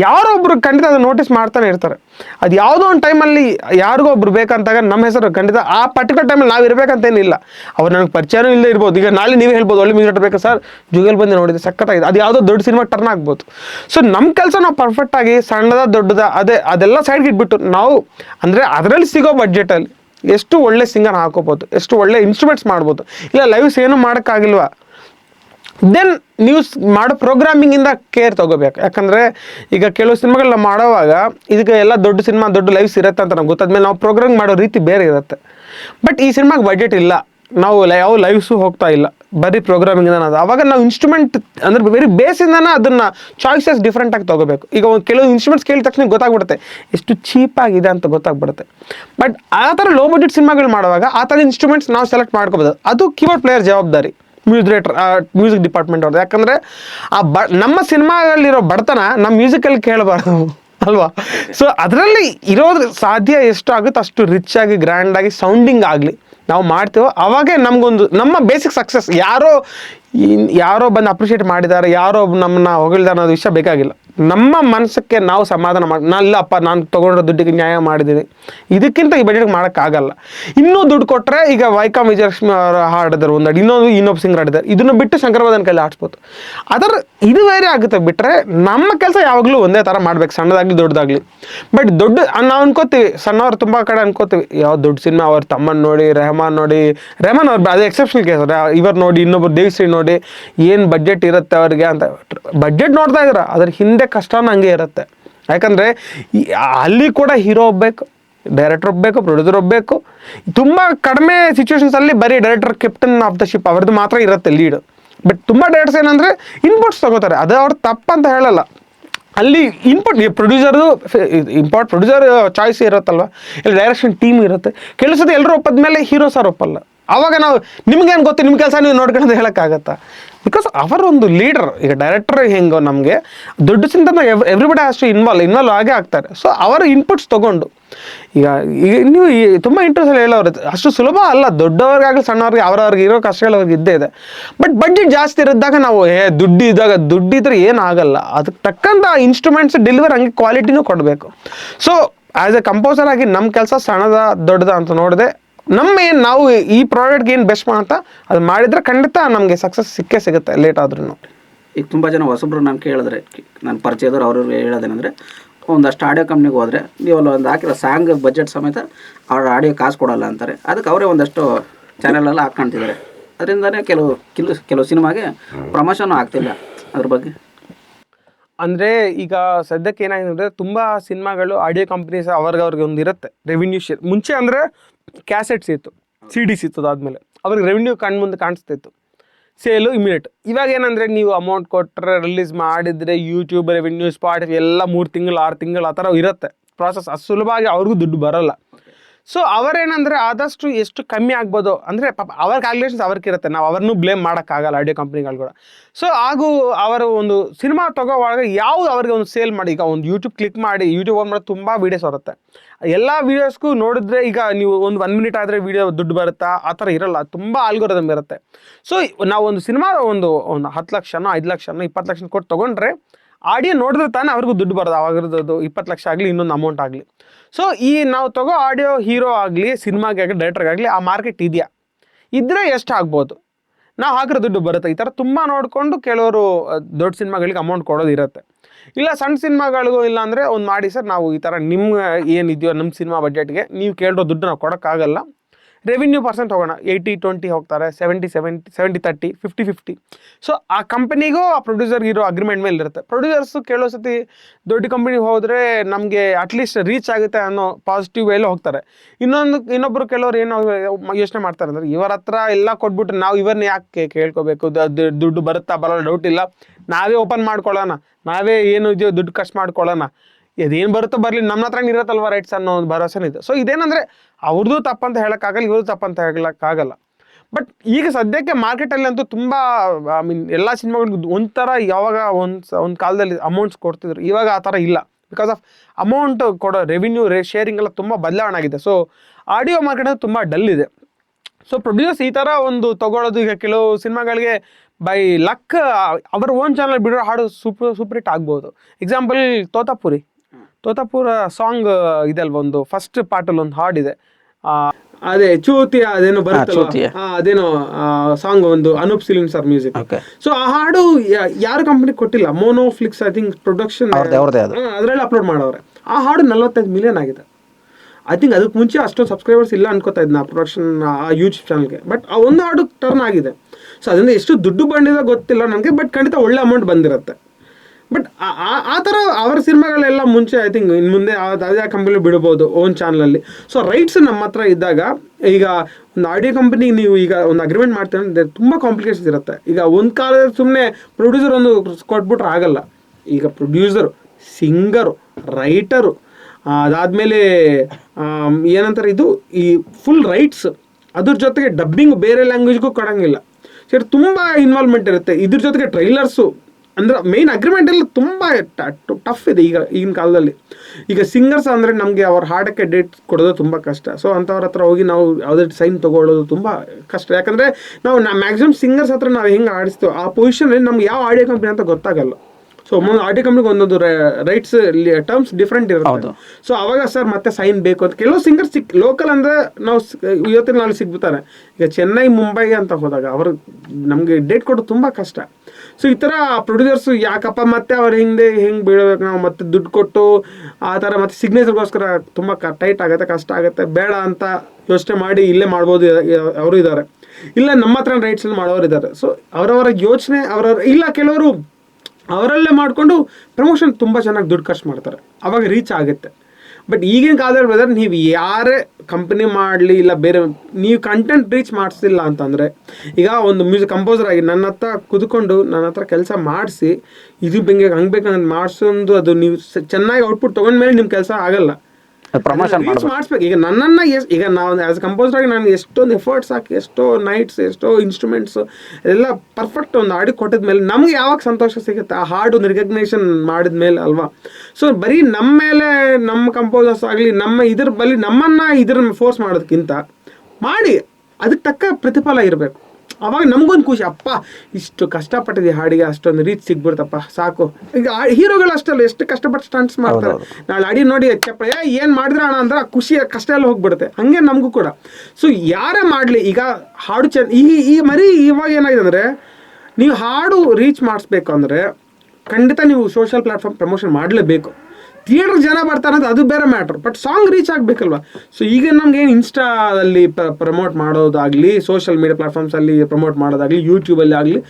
ಯಾರೋ ಒಬ್ರು ಖಂಡಿತ ಅದನ್ನ ನೋಟಿಸ್ ಮಾಡ್ತಾನೆ ಇರ್ತಾರೆ. ಅದು ಯಾವುದೋ ಒಂದು ಟೈಮಲ್ಲಿ ಯಾರಿಗೋ ಒಬ್ರು ಬೇಕಂತಾಗ ನಮ್ಮ ಹೆಸರು ಖಂಡಿತ ಆ ಪರ್ಟಿಕ್ಯುಲರ್ ಟೈಮಲ್ಲಿ ನಾವು ಇರಬೇಕಂತೇನಿಲ್ಲ ಅವ್ರು ನನಗೆ ಪರಿಚಯನೂ ಇಲ್ಲದೆ ಇರ್ಬೋದು. ಈಗ ನಾಳೆ ನೀವೇ ಹೇಳ್ಬೋದು, ಒಳ್ಳೆ ಮ್ಯೂಸಿಕ್ ಬೇಕು ಸರ್ ಜುಗಲ್ ಬಂದು ನೋಡಿದೆ ಸಖತ್ತಾಗಿದೆ. ಅದು ಯಾವುದೋ ದೊಡ್ಡ ಸಿನಿಮಾ ಟರ್ನ್ ಆಗ್ಬೋದು. ಸೊ ನಮ್ಮ ಕೆಲಸ ನಾವು ಪರ್ಫೆಕ್ಟಾಗಿ ಸಣ್ಣದ, ದೊಡ್ಡದ, ಅದೇ, ಅದೆಲ್ಲ ಸೈಡ್ಗೆ ಇಟ್ಬಿಟ್ಟು ನಾವು ಅಂದರೆ ಅದರಲ್ಲಿ ಸಿಗೋ ಬಜೆಟಲ್ಲಿ ಎಷ್ಟು ಒಳ್ಳೆ ಸಿಂಗರ್ ಹಾಕೋಬೋದು, ಎಷ್ಟು ಒಳ್ಳೆ ಇನ್ಸ್ಟ್ರೂಮೆಂಟ್ಸ್ ಮಾಡ್ಬೋದು. ಇಲ್ಲ ಲೈವ್ಸ್ ಏನು ಮಾಡೋಕ್ಕಾಗಿಲ್ವಾ? ದೆನ್ ನ್ಯೂಸ್ ಮಾಡೋ ಪ್ರೋಗ್ರಾಮಿಂಗಿಂದ ಕೇರ್ ತಗೋಬೇಕು. ಯಾಕಂದರೆ ಈಗ ಕೆಲವು ಸಿನಿಮಾಗಳನ್ನ ಮಾಡೋವಾಗ ಇದಕ್ಕೆ ಎಲ್ಲ ದೊಡ್ಡ ಸಿನಿಮಾ, ದೊಡ್ಡ ಲೈವ್ಸ್ ಇರುತ್ತೆ ಅಂತ ನಮ್ಗೆ ಗೊತ್ತಾದ್ಮೇಲೆ ನಾವು ಪ್ರೋಗ್ರಾಮ್ ಮಾಡೋ ರೀತಿ ಬೇರೆ ಇರುತ್ತೆ. ಬಟ್ ಈ ಸಿನಿಮಾಗೆ ಬಜೆಟ್ ಇಲ್ಲ. ನಾವು ಯಾವ ಲೈವ್ಸು ಹೋಗ್ತಾ ಇಲ್ಲ. ಬರೀ ಪ್ರೋಗ್ರಾಮಿಂಗ್ ಅದು. ಅವಾಗ ನಾವು ಇನ್ಸ್ಟ್ರೂಮೆಂಟ್ ಅಂದ್ರೆ ವೆರಿ ಬೇಸಿಂದನೇ ಅದನ್ನ ಚಾಯ್ಸಸ್ ಡಿಫ್ರೆಂಟ್ ಆಗಿ ತಗೋಬೇಕು. ಈಗ ಒಂದು ಕೆಲವು ಇನ್ಸ್ಟ್ರೂಮೆಂಟ್ಸ್ ಕೇಳಿದ ತಕ್ಷಣ ಗೊತ್ತಾಗ್ಬಿಡುತ್ತೆ. ಎಷ್ಟು ಚೀಪಾಗಿದೆ ಅಂತ ಗೊತ್ತಾಗ್ಬಿಡುತ್ತೆ. ಬಟ್ ಆ ಥರ ಲೋ ಬಜೆಟ್ ಸಿನಿಮಾಗಳು ಮಾಡುವಾಗ ಆ ಥರ ಇನ್ಸ್ಟ್ರೂಮೆಂಟ್ಸ್ ನಾವು ಸೆಲೆಕ್ಟ್ ಮಾಡ್ಕೋಬೋದು. ಅದು ಕೀಬೋರ್ಡ್ ಪ್ಲೇಯರ್ ಜವಾಬ್ದಾರಿ. ಮ್ಯೂಸಿಕ್ ಡೈರೆಕ್ಟರ್ ಮ್ಯೂಸಿಕ್ ಡಿಪಾರ್ಟ್ಮೆಂಟ್ ಅವ್ರದ್ದು. ಯಾಕಂದರೆ ಆ ಬ, ನಮ್ಮ ಸಿನಿಮಾದಲ್ಲಿರೋ ಬಡತನ ನಮ್ಮ ಮ್ಯೂಸಿಕಲ್ಲಿ ಕೇಳಬಾರ್ದು <laughs> ಅಲ್ವಾ? ಸೊ ಅದರಲ್ಲಿ ಇರೋದ್ರ ಸಾಧ್ಯ ಎಷ್ಟು ಆಗುತ್ತೆ ಅಷ್ಟು ರಿಚ್ ಆಗಿ ಗ್ರ್ಯಾಂಡ್ ಆಗಿ ಸೌಂಡಿಂಗ್ ಆಗಲಿ ನಾವು ಮಾಡ್ತೇವೋ, ಅವಾಗೆ ನಮಗೊಂದು, ನಮ್ಮ ಬೇಸಿಕ್ ಸಕ್ಸಸ್ ಯಾರೋ ಯಾರೋ ಬಂದು ಅಪ್ರಿಷಿಯೇಟ್ ಮಾಡಿದ್ದಾರೆ, ಯಾರೋ ನಮ್ಮನ್ನ ಹೊಗಳಿದ್ದಾರೆ ಅನ್ನೋದು ವಿಷಯ ಬೇಕಾಗಿಲ್ಲ. ನಮ್ಮ ಮನಸ್ಸಕ್ಕೆ ನಾವು ಸಮಾಧಾನ ಮಾಡಿ, ನಾ ಇಲ್ಲಪ್ಪ ನಾನು ತೊಗೊಂಡಿರೋ ದುಡ್ಡಿಗೆ ನ್ಯಾಯ ಮಾಡಿದ್ದೀನಿ. ಇದಕ್ಕಿಂತ ಈ ಬಜೆಟ್ಗೆ ಮಾಡೋಕ್ಕಾಗಲ್ಲ ಇನ್ನೂ ದುಡ್ಡು ಕೊಟ್ಟರೆ ಈಗ ವೈಕಾಮ್ ವಿಜಯಲಕ್ಷ್ಮಿ ಅವರು ಹಾಡಿದ್ರು ಒಂದು ಇನ್ನೊಂದು ಇನ್ನೊಬ್ಬ ಸಿಂಗರ್ ಆಡಿದ್ದಾರೆ ಇದನ್ನು ಬಿಟ್ಟು ಸಂಕ್ರಮದ ಕೈಲಿ ಆಡಿಸ್ಬೋದು ಅದರ ಇದು ಬೇರೆ ಆಗುತ್ತೆ ಬಿಟ್ಟರೆ ನಮ್ಮ ಕೆಲಸ ಯಾವಾಗಲೂ ಒಂದೇ ಥರ ಮಾಡಬೇಕು, ಸಣ್ಣದಾಗಲಿ ದೊಡ್ಡದಾಗಲಿ. ಬಟ್ ದೊಡ್ಡ ನಾವು ಅನ್ಕೋತೀವಿ, ಸಣ್ಣವ್ರು ತುಂಬ ಕಡೆ ಅನ್ಕೋತೀವಿ ಯಾವ ದೊಡ್ಡ ಸಿನಿಮಾ ಅವ್ರ ತಮ್ಮನ್ನು ನೋಡಿ, ರೆಹಮಾನ್ ನೋಡಿ. ರೆಹಮಾನ್ ಅವ್ರು ಅದೇ ಎಕ್ಸೆಪ್ಷನಲ್ ಕೇಸ್ ಇವರು ನೋಡಿ, ಇನ್ನೊಬ್ರು ದೇವಿಶ್ರೀ ನೋಡಿ ಏನು ಬಜೆಟ್ ಇರುತ್ತೆ ಅವ್ರಿಗೆ ಅಂತ ಬಜೆಟ್ ನೋಡ್ತಾ ಇದ್ರ, ಅದ್ರ ಹಿಂದೆ ಕಷ್ಟನೂ ಹಂಗೆ ಇರುತ್ತೆ. ಯಾಕಂದರೆ ಅಲ್ಲಿ ಕೂಡ ಹೀರೋ ಒಬ್ಬಬೇಕು ಡೈರೆಕ್ಟರ್ ಒಬ್ಬಬೇಕು ಪ್ರೊಡ್ಯೂಸರ್ ಒಬ್ಬಬೇಕು ತುಂಬ ಕಡಿಮೆ ಸಿಚುವೇಶನ್ಸ್ ಅಲ್ಲಿ ಬರೀ director captain of the ship ಅವ್ರದ್ದು ಮಾತ್ರ ಇರುತ್ತೆ ಲೀಡ್ ಬಟ್ ತುಂಬ ಡೈರೆಕ್ಟರ್ಸ್ ಏನಂದ್ರೆ ಇನ್ಪುಟ್ಸ್ ತಗೋತಾರೆ, ಅದು ಅವ್ರ ತಪ್ಪಂತ ಹೇಳಲ್ಲ. ಅಲ್ಲಿ ಇನ್ಪುಟ್ ಪ್ರೊಡ್ಯೂಸರ್ದು ಇಂಪಾರ್ಟ್ ಪ್ರೊಡ್ಯೂಸರ್ ಚಾಯ್ಸ್ ಇರುತ್ತಲ್ವ? ಇಲ್ಲಿ ಡೈರೆಕ್ಷನ್ ಟೀಮ್ ಇರುತ್ತೆ. ಕೆಲಸದ ಎಲ್ಲರೂ ಒಪ್ಪದ ಮೇಲೆ ಹೀರೋ ಸರ್ ಒಪ್ಪಲ್ಲ. ಅವಾಗ ನಾವು ನಿಮ್ಗೇನು ಗೊತ್ತು ನಿಮ್ಮ ಕೆಲಸ ನೀವು ನೋಡ್ಕೊಂಡು ಹೇಳೋಕ್ಕಾಗತ್ತಾ? ಬಿಕಾಸ್ ಅವರೊಂದು ಲೀಡರ್ ಈಗ ಡೈರೆಕ್ಟರ್ ಹೆಂಗೋ ನಮಗೆ ದೊಡ್ಡ ಎವ್ ಎವ್ರಿಬಡಿ ಅಷ್ಟು ಇನ್ವಾಲ್ವ್ ಇನ್ವಾಲ್ವ್ ಆಗೇ ಆಗ್ತಾರೆ. ಸೊ ಅವರ ಇನ್ಪುಟ್ಸ್ ತಗೊಂಡು. ಈಗ ಈಗ ನೀವು ಈ ತುಂಬ ಇಂಟ್ರೆಸ್ಟ್ ಹೇಳೋರು, ಅಷ್ಟು ಸುಲಭ ಅಲ್ಲ, ದೊಡ್ಡವ್ರಿಗಾಗಲಿ ಸಣ್ಣವ್ರಿಗೆ, ಅವ್ರವ್ರಿಗೆ ಇರೋ ಕಷ್ಟಗಳು ಅವ್ರಿಗೆ ಇದ್ದೇ ಇದೆ. ಬಟ್ ಬಡ್ಜೆಟ್ ಜಾಸ್ತಿ ಇರಿದ್ದಾಗ ನಾವು, ಏ, ದುಡ್ಡು ಇದ್ದಾಗ ಇದ್ರೆ ಏನಾಗಲ್ಲ ಅದಕ್ಕೆ ತಕ್ಕಂಥ ಇನ್ಸ್ಟ್ರೂಮೆಂಟ್ಸ್ ಡೆಲಿವರ್ ಹಂಗೆ ಕ್ವಾಲಿಟಿನೂ ಕೊಡಬೇಕು. ಸೊ ಆ್ಯಸ್ ಎ ಕಂಪೋಸರ್ ಆಗಿ ನಮ್ಮ ಕೆಲಸ ಸಣ್ಣದ, ದೊಡ್ಡದ ಅಂತ ನೋಡಿದೆ ನಮ್ಮ ಏನು ನಾವು ಈ ಪ್ರಾಡಕ್ಟ್ಗೆ ಏನು ಬೆಸ್ಟ್ ಅಂತ ಅದು ಮಾಡಿದ್ರೆ ಖಂಡಿತ ನಮಗೆ ಸಕ್ಸಸ್ ಸಿಕ್ಕೇ ಸಿಗುತ್ತೆ ಲೇಟ್ ಆದ್ರೂ ಈಗ ತುಂಬ ಜನ ಹೊಸಬ್ರು ನಾನು ಕೇಳಿದ್ರೆ ನನ್ನ ಪರಿಚಯದವ್ರು ಅವರು ಹೇಳೋದೇನೆಂದರೆ, ಒಂದಷ್ಟು ಆಡಿಯೋ ಕಂಪ್ನಿಗೆ ಹೋದರೆ, ನೀವು ಅಲ್ಲಿ ಒಂದು ಹಾಕಿರೋ ಸಾಂಗ್ ಬಜೆಟ್ ಸಮೇತ ಅವ್ರ ಆಡಿಯೋ ಕಾಸು ಕೊಡಲ್ಲ ಅಂತಾರೆ. ಅದಕ್ಕೆ ಅವರೇ ಒಂದಷ್ಟು ಚಾನೆಲೆಲ್ಲ ಹಾಕ್ಕೊಂತಿದ್ದಾರೆ. ಅದರಿಂದನೇ ಕೆಲವು ಕೆಲವು ಕೆಲವು ಸಿನಿಮಾಗೆ ಪ್ರಮೋಷನ್ ಆಗ್ತಿಲ್ಲ ಅದ್ರ ಬಗ್ಗೆ. ಅಂದರೆ ಈಗ ಸದ್ಯಕ್ಕೆ ಏನಾಗಿದೆ ಅಂದರೆ ತುಂಬ ಸಿನಿಮಾಗಳು ಆಡಿಯೋ ಕಂಪ್ನೀಸ್ ಅವ್ರಿಗೆ ಒಂದು ಇರುತ್ತೆ ರೆವಿನ್ಯೂ ಶೇರ್ ಮುಂಚೆ ಅಂದರೆ ಕ್ಯಾಸೆಟ್ಸ್ ಇತ್ತು ಸಿ ಡಿ ಇತ್ತು ಅದಾದಮೇಲೆ. ಅವ್ರಿಗೆ ರೆವಿನ್ಯೂ ಕಣ್ಣು ಮುಂದೆ ಕಾಣಿಸ್ತಿತ್ತು ಸೇಲು ಇಮಿಡಿಯೇಟ್ ಇವಾಗ ಏನಂದರೆ ನೀವು ಅಮೌಂಟ್ ಕೊಟ್ಟರೆ ರಿಲೀಸ್ ಮಾಡಿದರೆ ಯೂಟ್ಯೂಬ್ ರೆವಿನ್ಯೂ ಸ್ಪಾಟ್ ಎಲ್ಲ ಮೂರು ತಿಂಗಳು, ಆರು ತಿಂಗಳು ಆ ಥರ ಇರುತ್ತೆ. ಪ್ರಾಸೆಸ್ ಅಷ್ಟು ಸುಲಭವಾಗಿ ಅವ್ರಿಗೂ ದುಡ್ಡು ಬರೋಲ್ಲ. ಸೊ ಅವರೇನಂದ್ರೆ ಆದಷ್ಟು ಎಷ್ಟು ಕಮ್ಮಿ ಆಗ್ಬೋದು ಅಂದರೆ ಪಾಪ ಅವ್ರ ಕ್ಯಾಲ್ಕುಲೇಷನ್ಸ್ ಅವ್ರಿಗೆ ಇರುತ್ತೆ ನಾವು ಅವ್ರನ್ನೂ ಬ್ಲೇಮ್ ಮಾಡೋಕ್ಕಾಗಲ್ಲ ಆಡಿಯೋ ಕಂಪ್ನಿಗಳು ಕೂಡ. ಸೊ ಹಾಗೂ ಅವರು ಒಂದು ಸಿನಿಮಾ ತಗೋವಾಗ ಯಾವುದು ಅವ್ರಿಗೆ ಒಂದು ಸೇಲ್ ಮಾಡಿ, ಈಗ ಒಂದು ಯೂಟ್ಯೂಬ್ ಕ್ಲಿಕ್ ಮಾಡಿ ಯೂಟ್ಯೂಬ್ ಓನ್ ಮಾಡಿ ತುಂಬ ವೀಡಿಯೋಸ್ ಬರುತ್ತೆ. ಎಲ್ಲ ವೀಡಿಯೋಸ್ಗೂ ನೋಡಿದ್ರೆ ಈಗ ನೀವು ಒಂದು ಒನ್ ಮಿನಿಟ್ ಆದರೆ ವೀಡಿಯೋ ದುಡ್ಡು ಬರುತ್ತಾ? ಆ ಥರ ಇರಲ್ಲ. ತುಂಬ ಆಲ್ಗೋರಿದಮ್ ಇರುತ್ತೆ. ಸೊ ನಾವು ಒಂದು ಸಿನಿಮಾ ಒಂದು ಒಂದು ಹತ್ತು ಲಕ್ಷನೋ, ಐದು ಲಕ್ಷನೋ, ಇಪ್ಪತ್ತು ಲಕ್ಷ ಕೊಟ್ಟು ತೊಗೊಂಡ್ರೆ ಆಡಿಯೋ ನೋಡಿದ್ರೆ ತಾನೇ ಅವ್ರಿಗೂ ದುಡ್ಡು ಬರೋದು. ಅವಾಗಿರೋದು ಇಪ್ಪತ್ತು ಲಕ್ಷ ಆಗಲಿ, ಇನ್ನೊಂದು ಅಮೌಂಟ್ ಆಗಲಿ. ಸೊ ಈ ನಾವು ತಗೋ ಆಡಿಯೋ ಹೀರೋ ಆಗಲಿ ಸಿನಿಮಾಗೆ ಆಗಲಿ ಡೈರೆಕ್ಟರ್ಗಾಗಲಿ ಆ ಮಾರ್ಕೆಟ್ ಇದೆಯಾ? ಇದ್ರೆ ಎಷ್ಟು ಆಗ್ಬೋದು? ನಾವು ಹಾಕಿರೋ ದುಡ್ಡು ಬರುತ್ತೆ. ಈ ಥರ ತುಂಬ ನೋಡಿಕೊಂಡು ಕೆಲವರು ದೊಡ್ಡ ಸಿನಿಮಾಗಳಿಗೆ ಅಮೌಂಟ್ ಕೊಡೋದಿರುತ್ತೆ ಇಲ್ಲ ಸಣ್ಣ ಸಿನಿಮಾಗಳಿಗೂ ಇಲ್ಲ ಅಂದರೆ ಒಂದು ಮಾಡಿ ಸರ್, ನಾವು ಈ ಥರ ನಿಮ್ಮ ಏನಿದೆಯೋ ನಮ್ಮ ಸಿನಿಮಾ ಬಜೆಟ್ಗೆ ನೀವು ಕೇಳಿರೋ ದುಡ್ಡು ನಾವು ಕೊಡೋಕ್ಕಾಗಲ್ಲ. ರೆವಿನ್ಯೂ ಪರ್ಸೆಂಟ್ ಹೋಗೋಣ. ಏಯ್ಟಿ ಟ್ವೆಂಟಿ ಹೋಗ್ತಾರೆ seventy seventy seventy thirty fifty fifty so ಆ ಕಂಪನಿಗೂ ಆ ಪ್ರೊಡ್ಯೂಸರ್ಗೆ ಇರೋ ಅಗ್ರಿಮೆಂಟ್ ಮೇಲೆ ಇರುತ್ತೆ. ಪ್ರೊಡ್ಯೂಸರ್ಸು ಕೆಲವು ಸತಿ ದೊಡ್ಡ ಕಂಪ್ನಿಗೆ ಹೋದರೆ ನಮಗೆ ಅಟ್ಲೀಸ್ಟ್ ರೀಚ್ ಆಗುತ್ತೆ ಅನ್ನೋ ಪಾಸಿಟಿವ್ ವೇಲೆ ಹೋಗ್ತಾರೆ. ಇನ್ನೊಂದು ಇನ್ನೊಬ್ಬರು ಕೆಲವರು ಏನೋ ಯೋಚನೆ ಮಾಡ್ತಾರೆ ಅಂದರೆ, ಇವರ ಹತ್ರ ಎಲ್ಲ ಕೊಟ್ಬಿಟ್ಟು ನಾವು ಇವರನ್ನ ಯಾಕೆ ಕೇಳ್ಕೋಬೇಕು? ದುಡ್ಡು ಬರುತ್ತಾ ಬರೋಲ್ಲ ಡೌಟ್ ಇಲ್ಲ. ನಾವೇ ಓಪನ್ ಮಾಡ್ಕೊಳ್ಳೋಣ. ನಾವೇ ಏನು ಇದೆಯೋ ದುಡ್ಡು ಖರ್ಚು ಮಾಡ್ಕೊಳ್ಳೋಣ. ಅದೇನು ಬರುತ್ತೋ ಬರಲಿ ನಮ್ಮ ಹತ್ರ ಇರತ್ತಲ್ವ ರೈಟ್ಸ್ ಅನ್ನೋ ಒಂದು ಭರವಸೆ ಇದೆ. ಸೊ ಇದೇನಂದರೆ ಅವ್ರದ್ದು ತಪ್ಪಂತ ಹೇಳೋಕ್ಕಾಗಲ್ಲ ಇವ್ರದ್ದು ತಪ್ಪಂತ ಹೇಳೋಕ್ಕಾಗಲ್ಲ. ಬಟ್ ಈಗ ಸದ್ಯಕ್ಕೆ ಮಾರ್ಕೆಟಲ್ಲಿ ಅಂತೂ ತುಂಬ ಐ ಮೀನ್ ಎಲ್ಲ ಸಿನಿಮಾಗಳಿಗೂ ಒಂಥರ ಯಾವಾಗ ಒಂದು ಒಂದು ಕಾಲದಲ್ಲಿ ಅಮೌಂಟ್ಸ್ ಕೊಡ್ತಿದ್ರು. ಇವಾಗ ಆ ಥರ ಇಲ್ಲ. ಬಿಕಾಸ್ ಆಫ್ ಅಮೌಂಟ್ ಕೊಡೋ ರೆವಿನ್ಯೂ ರೇ ಶೇರಿಂಗ್ ಎಲ್ಲ ತುಂಬ ಬದಲಾವಣೆ ಆಗಿದೆ ಸೊ ಆಡಿಯೋ ಮಾರ್ಕೆಟ್ ತುಂಬ ಡಲ್ ಇದೆ. ಸೊ ಪ್ರೊಡ್ಯೂಸ್ ಈ ಥರ ಒಂದು ತಗೊಳ್ಳೋದು, ಈಗ ಕೆಲವು ಸಿನಿಮಾಗಳಿಗೆ ಬೈ ಲಕ್ ಅವರ ಓನ್ ಚಾನಲ್ ಬಿಡೋ ಹಾಡು ಸೂಪರ್ ಸೂಪರ್ ಹಿಟ್ ಆಗ್ಬೋದು. ಎಕ್ಸಾಂಪಲ್ ತೋತಾಪುರಿ. ತೋತಾಪುರ ಸಾಂಗ್ ಇದೆ ಅಲ್ವಾ ಒಂದು? ಫಸ್ಟ್ ಪಾರ್ಟಲ್ಲಿ ಒಂದು ಹಾಡಿದೆ. ಆ, ಅದೇ ಚೂತಿ ಅದೇನೋ ಚೂತಿಯ. ಆ, ಅದೇನೋ ಸಾಂಗ್ ಒಂದು Anoop Seelin sir music so ಆ ಹಾಡು ಯಾರ ಕಂಪನಿ ಕೊಟ್ಟಿಲ್ಲ? ಮೋನೋಫ್ಲಿಕ್ಸ್ ಐ ಥಿಂಕ್ ಪ್ರೊಡಕ್ಷನ್ ಅದ್ರಲ್ಲಿ ಅಪ್ಲೋಡ್ ಮಾಡೋರೆ ಆ ಹಾಡು ನಲವತ್ತೈದು ಮಿಲಿಯನ್ ಆಗಿದೆ. ಐ ಥಿಂಕ್ ಅದಕ್ಕೆ ಮುಂಚೆ ಅಷ್ಟೊಂದು ಸಬ್ಸ್ಕ್ರೈಬರ್ಸ್ ಇಲ್ಲ ಅನ್ಕೋತಾ ಇದ್ನ ಪ್ರೊಡಕ್ಷನ್ ಆ ಯೂಟ್ಯೂಬ್ ಚಾನಲ್ಗೆ ಬಟ್ ಆ ಒಂದು ಹಾಡು ಟರ್ನ್ ಆಗಿದೆ. ಸೊ ಅದರಿಂದ ಎಷ್ಟು ದುಡ್ಡು ಬಂದಿದೆ ಗೊತ್ತಿಲ್ಲ ನನಗೆ ಬಟ್ ಖಂಡಿತ ಒಳ್ಳೆ ಅಮೌಂಟ್ ಬಂದಿರುತ್ತೆ. ಬಟ್ ಆ ಥರ ಅವರ ಸಿನಿಮಾಗಳೆಲ್ಲ ಮುಂಚೆ ಐ ಥಿಂಕ್ ಇನ್ನು ಮುಂದೆ ಅದೇ ಕಂಪ್ನಿಲಿ ಬಿಡ್ಬೋದು ಓನ್ ಚಾನಲಲ್ಲಿ ಸೊ ರೈಟ್ಸ್ ನಮ್ಮ ಹತ್ರ ಇದ್ದಾಗ, ಈಗ ಒಂದು ಆಡಿಯೋ ಕಂಪನಿ ನೀವು ಈಗ ಒಂದು ಅಗ್ರಿಮೆಂಟ್ ಮಾಡ್ತೀರ ಅಂದರೆ ತುಂಬ ಕಾಂಪ್ಲಿಕೇಶನ್ಸ್ ಇರುತ್ತೆ. ಈಗ ಒಂದು ಕಾಲದಲ್ಲಿ ಸುಮ್ಮನೆ ಪ್ರೊಡ್ಯೂಸರ್ ಒಂದು ಕೊಟ್ಬಿಟ್ರೆ ಆಗಲ್ಲ. ಈಗ ಪ್ರೊಡ್ಯೂಸರು ಸಿಂಗರು ರೈಟರು ಅದಾದಮೇಲೆ ಏನಂತಾರೆ ಇದು, ಈ ಫುಲ್ ರೈಟ್ಸ್ ಅದ್ರ ಜೊತೆಗೆ ಡಬ್ಬಿಂಗ್ ಬೇರೆ ಲ್ಯಾಂಗ್ವೇಜ್ಗೂ ಕೊಡೋಂಗಿಲ್ಲ. ಸರ್ ತುಂಬ ಇನ್ವಾಲ್ವ್ಮೆಂಟ್ ಇರುತ್ತೆ. ಇದ್ರ ಜೊತೆಗೆ ಟ್ರೈಲರ್ಸು ಅಂದ್ರೆ ಮೇನ್ ಅಗ್ರಿಮೆಂಟ್ ಎಲ್ಲ ತುಂಬ ಟಫ್ ಇದೆ ಈಗ ಈಗಿನ ಕಾಲದಲ್ಲಿ. ಈಗ ಸಿಂಗರ್ಸ್ ಅಂದರೆ ನಮಗೆ ಅವ್ರ ಹಾಡಕ್ಕೆ ಡೇಟ್ ಕೊಡೋದು ತುಂಬ ಕಷ್ಟ. ಸೊ ಅಂಥವ್ರ ಹತ್ರ ಹೋಗಿ ನಾವು ಯಾವುದೇ ಸೈನ್ ತಗೊಳ್ಳೋದು ತುಂಬ ಕಷ್ಟ. ಯಾಕಂದರೆ ನಾವು ಮ್ಯಾಕ್ಸಿಮಮ್ ಸಿಂಗರ್ಸ್ ಹತ್ರ ನಾವು ಹೆಂಗೆ ಆಡಿಸ್ತೀವಿ ಆ ಪೊಸಿಷನಲ್ಲಿ ನಮ್ಗೆ ಯಾವ ಆಡಿಯೋ ಕಂಪ್ನಿ ಅಂತ ಗೊತ್ತಾಗಲ್ಲ. ಸೊ ಒಂದೊಂದು ಆಡಿಯೋ ಕಂಪ್ನಿಗೆ ಒಂದೊಂದು ರೈಟ್ಸ್ ಟರ್ಮ್ಸ್ ಡಿಫ್ರೆಂಟ್ ಇರುತ್ತೆ. ಸೊ ಅವಾಗ ಸರ್ ಮತ್ತೆ ಸೈನ್ ಬೇಕು ಅಂತ ಕೆಲವು ಸಿಂಗರ್ ಸಿಕ್ ಲೋಕಲ್ ಅಂದ್ರೆ ನಾವು ಇವತ್ತಿನ ನಾಳೆ ಸಿಗ್ಬಿಡ್ತಾರೆ. ಈಗ ಚೆನ್ನೈ ಮುಂಬೈ ಅಂತ ಹೋದಾಗ ಅವ್ರ ನಮಗೆ ಡೇಟ್ ಕೊಡೋದು ತುಂಬ ಕಷ್ಟ. ಸೊ ಈ ಥರ ಪ್ರೊಡ್ಯೂಸರ್ಸ್ ಯಾಕಪ್ಪ ಮತ್ತೆ ಅವ್ರ ಹಿಂದೆ ಹೆಂಗೆ ಬೀಳಬೇಕು ನಾವು, ಮತ್ತೆ ದುಡ್ಡು ಕೊಟ್ಟು ಆ ಥರ ಮತ್ತು ಸಿಗ್ನೇಚರ್ಗೋಸ್ಕರ ತುಂಬ ಕ ಟೈಟ್ ಆಗುತ್ತೆ, ಕಷ್ಟ ಆಗುತ್ತೆ, ಬೇಡ ಅಂತ ಯೋಚನೆ ಮಾಡಿ ಇಲ್ಲೇ ಮಾಡ್ಬೋದು ಅವರು ಇದ್ದಾರೆ ಇಲ್ಲ ನಮ್ಮ ಹತ್ರ ರೈಟ್ಸಲ್ಲಿ ಮಾಡೋರು ಇದ್ದಾರೆ ಸೊ ಅವರವರ ಯೋಚನೆ ಅವರವ್ರ ಇಲ್ಲ ಕೆಲವರು ಅವರಲ್ಲೇ ಮಾಡಿಕೊಂಡು ಪ್ರಮೋಷನ್ ತುಂಬ ಚೆನ್ನಾಗಿ ದುಡ್ಡು ಖರ್ಚು ಮಾಡ್ತಾರೆ. ಆವಾಗ ರೀಚ್ ಆಗುತ್ತೆ. ಬಟ್ ಈಗಿನ ಕಾಲದಲ್ಲಿ ಬ್ರದರ್ ನೀವು ಯಾರೇ ಕಂಪನಿ ಮಾಡಲಿ ಇಲ್ಲ ಬೇರೆ ನೀವು ಕಂಟೆಂಟ್ ರೀಚ್ ಮಾಡಿಸಿಲ್ಲ ಅಂತಂದರೆ, ಈಗ ಒಂದು ಮ್ಯೂಸಿಕ್ ಕಂಪೋಸರ್ ಆಗಿ ನನ್ನ ಹತ್ರ ಕುದ್ಕೊಂಡು ನನ್ನ ಹತ್ರ ಕೆಲಸ ಮಾಡಿಸಿ, ಇದು ಬೆಂಗೆ ಹಂಗೆ ಬೇಕಂದ್ರೆ ಮಾಡಿಸೋದು ಅದು ನೀವು ಚೆನ್ನಾಗಿ ಔಟ್ಪುಟ್ ತೊಗೊಂಡ್ಮೇಲೆ ನಿಮ್ಮ ಕೆಲಸ ಆಗಲ್ಲ. ಪ್ರಮೋಷನ್ ಮಾಡಿಸ್ಬೇಕು. ಈಗ ನನ್ನನ್ನು ಎಸ್ ಈಗ ನಾವು ಆಸ್ ಕಂಪೋಸರ್ ಆಗಿ ನಾನು ಎಷ್ಟೊಂದು ಎಫರ್ಟ್ಸ್ ಹಾಕಿ ಎಷ್ಟೋ ನೈಟ್ಸ್ ಎಷ್ಟೋ ಇನ್ಸ್ಟ್ರೂಮೆಂಟ್ಸ್ ಎಲ್ಲ ಪರ್ಫೆಕ್ಟ್ ಒಂದು ಹಾಡು ಕೊಟ್ಟಿದ ಮೇಲೆ ನಮ್ಗೆ ಯಾವಾಗ ಸಂತೋಷ ಸಿಗುತ್ತೆ? ಆ ಹಾಡು ಒಂದು ರಿಕಗ್ನೇಷನ್ ಮಾಡಿದ ಮೇಲೆ ಅಲ್ವಾ? ಸೊ ಬರೀ ನಮ್ಮ ಮೇಲೆ ನಮ್ಮ ಕಂಪೋಸರ್ಸ್ ಆಗಲಿ ನಮ್ಮ ಇದ್ರ ಬಳಿ ನಮ್ಮನ್ನು ಇದ್ರ ಫೋರ್ಸ್ ಮಾಡೋದಕ್ಕಿಂತ ಮಾಡಿ ಅದಕ್ಕೆ ತಕ್ಕ ಪ್ರತಿಫಲ ಇರಬೇಕು. ಅವಾಗ ನಮಗೊಂದು ಖುಷಿ ಅಪ್ಪ ಇಷ್ಟು ಕಷ್ಟಪಟ್ಟಿದೆ ಹಾಡಿಗೆ ಅಷ್ಟೊಂದು ರೀಚ್ ಸಿಗ್ಬಿಡ್ತಪ್ಪ ಸಾಕು. ಈಗ ಹೀರೋಗಳು ಅಷ್ಟಲ್ಲ ಎಷ್ಟು ಕಷ್ಟಪಟ್ಟು ಸ್ಟಂಟ್ಸ್ ಮಾಡ್ತಾರೆ. ನಾಳೆ ಅಡಿ ನೋಡಿ ಚಪ್ಪ ಏ ಏನು ಮಾಡಿದ್ರೆ ಅಣ್ಣ ಅಂದ್ರೆ ಆ ಖುಷಿ ಕಷ್ಟ ಎಲ್ಲ ಹೋಗ್ಬಿಡುತ್ತೆ. ಹಂಗೆ ನಮಗೂ ಕೂಡ. ಸೊ ಯಾರೇ ಮಾಡಲಿ ಈಗ ಹಾಡು ಚೆನ್ನ ಈ ಈ ಮರಿ ಇವಾಗ ಏನಾಗಿದೆ ಅಂದರೆ ನೀವು ಹಾಡು ರೀಚ್ ಮಾಡಿಸ್ಬೇಕು ಅಂದರೆ ಖಂಡಿತ ನೀವು ಸೋಷಿಯಲ್ ಪ್ಲಾಟ್ಫಾರ್ಮ್ ಪ್ರಮೋಷನ್ ಮಾಡಲೇಬೇಕು. ಥಿಯೇಟರ್ ಜನ ಬರ್ತಾರೆ ಅದು ಬೇರೆ ಮ್ಯಾಟ್ರ್ ಬಟ್ ಸಾಂಗ್ ರೀಚ್ ಆಗಬೇಕಲ್ವ? ಸೊ ಈಗ ನಮ್ಗೆ ಏನು ಇನ್ಸ್ಟಾದಲ್ಲಿ ಪ್ರಮೋಟ್ ಮಾಡೋದಾಗಲಿ ಸೋಷಿಯಲ್ ಮೀಡಿಯಾ ಪ್ಲಾಟ್ಫಾರ್ಮ್ಸಲ್ಲಿ ಪ್ರಮೋಟ್ ಮಾಡೋದಾಗಲಿ ಯೂಟ್ಯೂಬಲ್ಲಿ ಆಗಲಿ